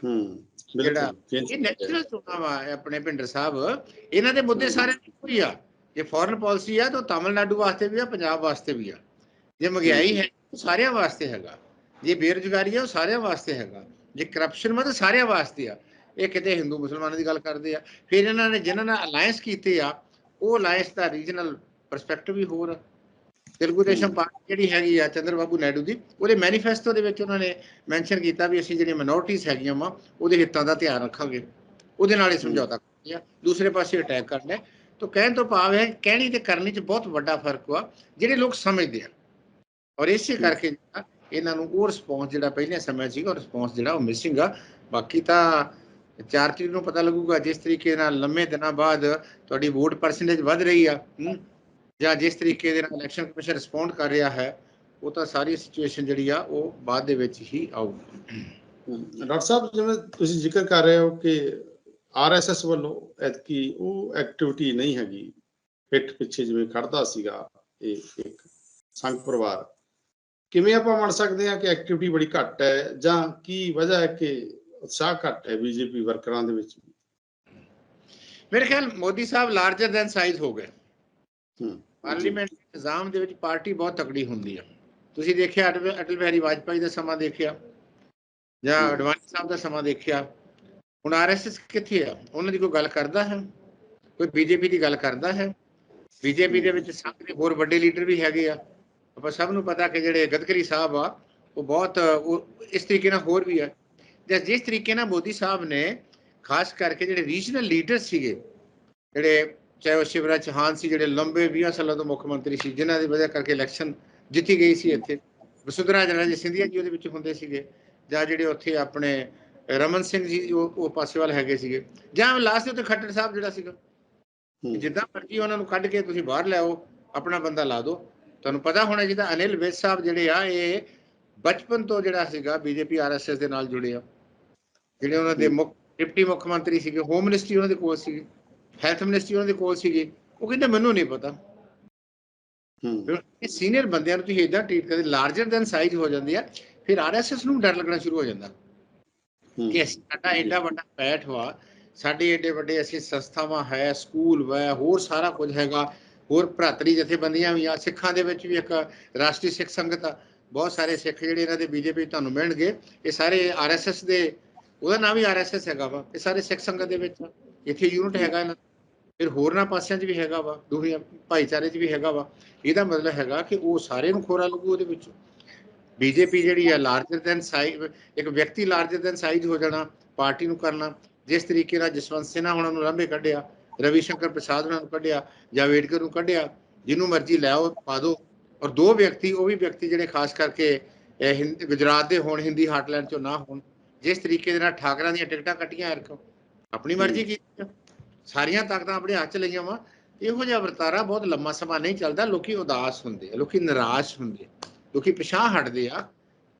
ਹੂੰ ਜਿਹੜਾ- ਇਹ ਨੈਚੁਰਲ ਚੋਣਾਂ ਵਾ ਆਪਣੇ ਭਿੰਡਰ ਸਾਹਿਬ। ਇਹਨਾਂ ਦੇ ਮੁੱਦੇ ਸਾਰੇ ਇੱਕੋ ਹੀ ਆ। ਜੇ ਫੋਰਨ ਪਾਲਿਸੀ ਆ ਤਾਂ ਤਾਮਿਲਨਾਡੂ ਵਾਸਤੇ ਵੀ ਆ ਪੰਜਾਬ ਵਾਸਤੇ ਵੀ ਆ। ਜੇ ਮਹਿੰਗਾਈ ਹੈ। ਤਾਂ ਸਾਰਿਆਂ ਵਾਸਤੇ ਹੈਗਾ। ਜੇ ਬੇਰੁਜ਼ਗਾਰੀ ਆ ਉਹ ਸਾਰਿਆਂ ਵਾਸਤੇ ਹੈਗਾ। ਜੇ ਕਰਪਸ਼ਨ ਵਾ ਤਾਂ ਸਾਰਿਆਂ ਵਾਸਤੇ ਆ। ਇਹ ਕਿਤੇ ਹਿੰਦੂ ਮੁਸਲਮਾਨਾਂ ਦੀ ਗੱਲ ਕਰਦੇ ਆ। ਫਿਰ ਇਹਨਾਂ ਨੇ ਜਿਨ੍ਹਾਂ ਨਾਲ ਅਲਾਈਅੰਸ ਕੀਤੇ ਆ ਉਹ ਅਲਾਈਅੰਸ ਦਾ ਰੀਜਨਲ ਪਰਸਪੈਕਟਿਵ ਵੀ ਹੋਰ ਆ। ਤੇਲਗੂ ਦੇਸ਼ਮ ਪਾਰਟੀ ਜਿਹੜੀ ਹੈਗੀ ਆ ਚੰਦਰ ਬਾਬੂ ਨਾਇਡੂ ਦੀ ਉਹਦੇ ਮੈਨੀਫੈਸਟੋ ਦੇ ਵਿੱਚ ਉਹਨਾਂ ਨੇ ਮੈਂਸ਼ਨ ਕੀਤਾ ਵੀ ਅਸੀਂ ਜਿਹੜੀਆਂ ਮਿਨੋਰਟੀਜ਼ ਹੈਗੀਆਂ ਵਾ ਉਹਦੇ ਹਿੱਤਾਂ ਦਾ ਧਿਆਨ ਰੱਖਾਂਗੇ। ਉਹਦੇ ਨਾਲ ਹੀ। ਸਮਝੌਤਾ ਕਰਦੇ ਆ। ਦੂਸਰੇ ਪਾਸੇ ਅਟੈਕ ਕਰਨਾ। ਤਾਂ ਕਹਿਣ ਤੋਂ ਭਾਵ ਹੈ ਕਹਿਣੀ ਤੇ ਕਰਨੀ 'ਚ ਬਹੁਤ ਵੱਡਾ ਫ਼ਰਕ ਵਾ ਜਿਹੜੇ ਲੋਕ ਸਮਝਦੇ ਆ। ਔਰ ਇਸੇ ਕਰਕੇ ਇਹਨਾਂ ਨੂੰ ਉਹ ਰਿਸਪੌਂਸ ਜਿਹੜਾ ਪਹਿਲੇ ਸਮੇਂ ਸੀਗਾ ਉਹ ਰਿਸਪੌਂਸ ਜਿਹੜਾ ਉਹ ਮਿਸਿੰਗ ਆ। ਬਾਕੀ ਤਾਂ ਚਾਰ ਚੀਜ਼ ਨੂੰ ਪਤਾ ਲੱਗੂਗਾ ਜਿਸ ਤਰੀਕੇ ਨਾਲ ਲੰਮੇ ਦਿਨਾਂ ਬਾਅਦ ਤੁਹਾਡੀ ਵੋਟ ਪਰਸੈਂਟੇਜ ਵੱਧ ਰਹੀ ਆ ਜਾਂ ਜਿਸ ਤਰੀਕੇ ਦੇ ਨਾਲ ਇਲੈਕਸ਼ਨ ਕਮਿਸ਼ਨ ਰਿਸਪੌਂਡ ਕਰ ਰਿਹਾ ਹੈ, ਉਹ ਤਾਂ ਸਾਰੀ ਸਿਚੁਏਸ਼ਨ ਜਿਹੜੀ ਆ, ਉਹ ਬਾਅਦ ਦੇ ਵਿੱਚ ਹੀ ਆਊਗੀ। ਡਾਕਟਰ ਸਾਹਿਬ, ਜਿਵੇਂ ਤੁਸੀਂ ਜ਼ਿਕਰ ਕਰ ਰਹੇ ਹੋ ਕਿ ਆਰਐਸਐਸ ਵੱਲੋਂ ਐਤਕੀ ਉਹ ਐਕਟੀਵਿਟੀ ਨਹੀਂ ਹੈਗੀ। ਪਿੱਠ ਪਿੱਛੇ ਜਿਵੇਂ ਖੜਦਾ ਸੀਗਾ ਇਹ ਇੱਕ ਸੰਘ ਪਰਿਵਾਰ। ਕਿਵੇਂ ਆਪਾਂ ਮੰਨ ਸਕਦੇ ਹਾਂ ਕਿ ਐਕਟੀਵਿਟੀ ਬੜੀ ਘੱਟ ਹੈ ਜਾਂ ਕੀ ਵਜ੍ਹਾ ਹੈ ਕਿ ਉਤਸ਼ਾਹ ਘੱਟ ਹੈ ਬੀਜੇਪੀ ਵਰਕਰਾਂ ਦੇ ਵਿੱਚ। ਮੇਰੇ ਖਿਆਲ ਮੋਦੀ ਸਾਹਿਬ ਲਾਰਜਰ ਦੈਨ ਸਾਈਜ਼ ਹੋ ਗਏ। ਹਮ, ਪਾਰਲੀਮੈਂਟ ਦੇ ਨਿਜ਼ਾਮ ਦੇ ਵਿੱਚ ਪਾਰਟੀ ਬਹੁਤ ਤਕੜੀ ਹੁੰਦੀ ਆ। ਤੁਸੀਂ ਦੇਖਿਆ ਅਟਲ ਬਿਹਾਰੀ ਵਾਜਪਾਈ ਦਾ ਸਮਾਂ ਦੇਖਿਆ ਜਾਂ। ਅਡਵਾਨੀ ਸਾਹਿਬ ਦਾ ਸਮਾਂ ਦੇਖਿਆ। ਹੁਣ ਆਰਐਸਐਸ ਕਿੱਥੇ ਆ? ਉਹਨਾਂ ਦੀ ਕੋਈ ਗੱਲ ਕਰਦਾ ਹੈ? ਕੋਈ ਬੀਜੇਪੀ ਦੀ ਗੱਲ ਕਰਦਾ ਹੈ? ਬੀਜੇਪੀ ਦੇ ਵਿੱਚ ਸੰਘ ਦੇ ਹੋਰ ਵੱਡੇ ਲੀਡਰ ਵੀ ਹੈਗੇ ਆ। ਆਪਾਂ ਸਭ ਨੂੰ ਪਤਾ ਕਿ ਜਿਹੜੇ ਗਦਕਰੀ ਸਾਹਿਬ ਆ ਉਹ ਬਹੁਤ ਇਸ ਤਰੀਕੇ ਨਾਲ ਹੋਰ ਵੀ ਆ। ਜਿਸ ਜਿਸ ਤਰੀਕੇ ਨਾਲ ਮੋਦੀ ਸਾਹਿਬ ਨੇ ਖਾਸ ਕਰਕੇ ਜਿਹੜੇ ਰੀਜਨਲ ਲੀਡਰ ਸੀਗੇ ਜਿਹੜੇ ਚਾਹੇ ਉਹ ਸ਼ਿਵਰਾਜ ਚੌਹਾਨ ਸੀ ਜਿਹੜੇ ਲੰਬੇ 20 ਸਾਲਾਂ ਤੋਂ ਮੁੱਖ ਮੰਤਰੀ ਸੀ ਜਿਨ੍ਹਾਂ ਦੀ ਵਜ੍ਹਾ ਕਰਕੇ ਇਲੈਕਸ਼ਨ ਜਿੱਤੀ ਗਈ ਸੀ ਇੱਥੇ ਵਸੁੰਧਰਾ ਰਾਜੇ ਸਿੰਧੀਆ ਜੀ ਉਹਦੇ ਵਿੱਚ ਹੁੰਦੇ ਸੀਗੇ ਜਾਂ ਜਿਹੜੇ ਉੱਥੇ ਆਪਣੇ ਰਮਨ ਸਿੰਘ ਜੀ ਉਹ ਉਹ ਪਾਸੇ ਵਾਲ ਹੈਗੇ ਸੀਗੇ ਜਾਂ ਲਾਸਟ ਉੱਤੇ ਖੱਟਰ ਸਾਹਿਬ ਜਿਹੜਾ ਸੀਗਾ। ਜਿੱਦਾਂ ਮਰਜ਼ੀ ਉਹਨਾਂ ਨੂੰ ਕੱਢ ਕੇ ਤੁਸੀਂ ਬਾਹਰ ਲਿਆਓ ਆਪਣਾ ਬੰਦਾ ਲਾ ਦਿਓ। ਤੁਹਾਨੂੰ ਪਤਾ ਹੋਣਾ ਜਿਹਦਾ ਅਨਿਲ ਵਿਜ ਸਾਹਿਬ ਜਿਹੜੇ ਆ ਇਹ ਬਚਪਨ ਤੋਂ ਜਿਹੜਾ ਸੀਗਾ ਬੀਜੇਪੀ ਆਰਐਸਐਸ ਦੇ ਨਾਲ ਜੁੜੇ ਆ। ਜਿਹੜੇ ਉਹਨਾਂ ਦੇ ਮੁੱਖ ਡਿਪਟੀ ਮੁੱਖ ਮੰਤਰੀ ਸੀਗੇ ਹੋਮ ਮਿਨਿਸਟਰੀ ਉਹਨਾਂ ਦੇ ਕੋਲ ਸੀਗੀ ਹੈਲਥ ਮਿਨਿਸਟਰੀ ਉਹਨਾਂ ਦੇ ਕੋਲ ਸੀਗੀ ਉਹ ਕਹਿੰਦੇ ਮੈਨੂੰ ਨਹੀਂ ਪਤਾ। ਹਮ, ਇਹ ਸੀਨੀਅਰ ਬੰਦਿਆਂ ਨੂੰ ਤੁਸੀਂ ਇਦਾਂ ਟ੍ਰੀਟ ਕਰਦੇ ਲਾਰਜਰ ਦੈਨ ਸਾਈਜ਼ ਹੋ ਜਾਂਦੀ ਆ ਫਿਰ ਆਰਐਸਐਸ ਨੂੰ ਡਰ ਲੱਗਣਾ ਸ਼ੁਰੂ ਹੋ ਜਾਂਦਾ। ਕਿ ਸਾਡਾ ਐਡਾ ਵੱਡਾ ਪੈਠ ਵਾ ਸਾਡੇ ਏਡੇ ਵੱਡੇ ਅਸੀਂ ਸੰਸਥਾਵਾਂ ਹੈ ਸਕੂਲ ਵਾ ਹੋਰ ਸਾਰਾ ਕੁਝ ਹੈਗਾ ਹੋਰ ਭਰਾਤਰੀ ਜਥੇਬੰਦੀਆਂ ਵੀ ਆ ਸਿੱਖਾਂ ਦੇ ਵਿੱਚ ਵੀ ਇੱਕ ਰਾਸ਼ਟਰੀ ਸਿੱਖ ਸੰਗਤ ਆ। ਬਹੁਤ ਸਾਰੇ ਸਿੱਖ ਜਿਹੜੇ ਇਹਨਾਂ ਦੇ ਬੀਜੇਪੀ ਤੁਹਾਨੂੰ ਮਿਲਣਗੇ ਇਹ ਸਾਰੇ ਆਰਐਸਐਸ ਦੇ ਉਹਦਾ ਨਾਮ ਵੀ ਆਰਐਸਐਸ ਹੈਗਾ ਵਾ, ਇਹ ਸਾਰੇ ਸਿੱਖ ਸੰਗਤ ਦੇ ਵਿੱਚ ਆ। ਇੱਥੇ ਯੂਨਿਟ ਹੈਗਾ ਇਹਨਾਂ ਦਾ। ਫਿਰ ਹੋਰਨਾਂ ਪਾਸਿਆਂ 'ਚ ਵੀ ਹੈਗਾ ਵਾ ਦੂਜੇ ਭਾਈਚਾਰੇ 'ਚ ਵੀ ਹੈਗਾ ਵਾ ਇਹਦਾ ਮਤਲਬ ਹੈਗਾ ਕਿ ਉਹ ਸਾਰੇ ਨੂੰ ਖੋਰਾ ਲੱਗੂ ਉਹਦੇ ਵਿੱਚ ਬੀਜੇਪੀ ਜਿਹੜੀ ਆ ਲਾਰਜਰ ਦੈਨ ਸਾਈਜ਼ ਇੱਕ ਵਿਅਕਤੀ ਲਾਰਜਰ ਦੈਨ ਸਾਈਜ਼ ਹੋ ਜਾਣਾ, ਪਾਰਟੀ ਨੂੰ ਕਰਨਾ, ਜਿਸ ਤਰੀਕੇ ਨਾਲ ਜਸਵੰਤ ਸਿੰਨਹਾ ਉਹਨਾਂ ਨੂੰ ਲੰਬੇ ਕੱਢਿਆ ਰਵੀ ਸ਼ੰਕਰ ਪ੍ਰਸਾਦ ਉਹਨਾਂ ਨੂੰ ਕੱਢਿਆ ਜਾਵੇਡਕਰ ਨੂੰ ਕੱਢਿਆ, ਜਿਹਨੂੰ ਮਰਜ਼ੀ ਲੈ ਆਓ, ਪਾ ਦਿਓ ਔਰ ਦੋ ਵਿਅਕਤੀ, ਉਹ ਵੀ ਵਿਅਕਤੀ ਜਿਹੜੇ ਖਾਸ ਕਰਕੇ, ਇਹ ਗੁਜਰਾਤ ਦੇ ਹੋਣ, ਹਿੰਦੀ ਹਾਰਟਲੈਂਡ ਚੋਂ ਨਾ ਹੋਣ ਜਿਸ ਤਰੀਕੇ ਦੇ ਨਾਲ ਠਾਕਰਾਂ ਦੀਆਂ ਟਿਕਟਾਂ ਕੱਟੀਆਂ ਇਰਕੋ ਆਪਣੀ ਮਰਜ਼ੀ ਕੀਤੀ ਆ। ਸਾਰੀਆਂ ਤਾਕਤਾਂ ਆਪਣੇ ਹੱਥ 'ਚ ਲਈਆਂ ਵਾ। ਇਹੋ ਜਿਹਾ ਵਰਤਾਰਾ ਬਹੁਤ ਲੰਮਾ ਸਮਾਂ ਨਹੀਂ ਚੱਲਦਾ। ਲੋਕੀ ਉਦਾਸ ਹੁੰਦੇ ਆ ਲੋਕੀ ਨਿਰਾਸ਼ ਹੁੰਦੇ ਆ ਲੋਕੀ ਪਿਛਾਂਹ ਹਟਦੇ ਆ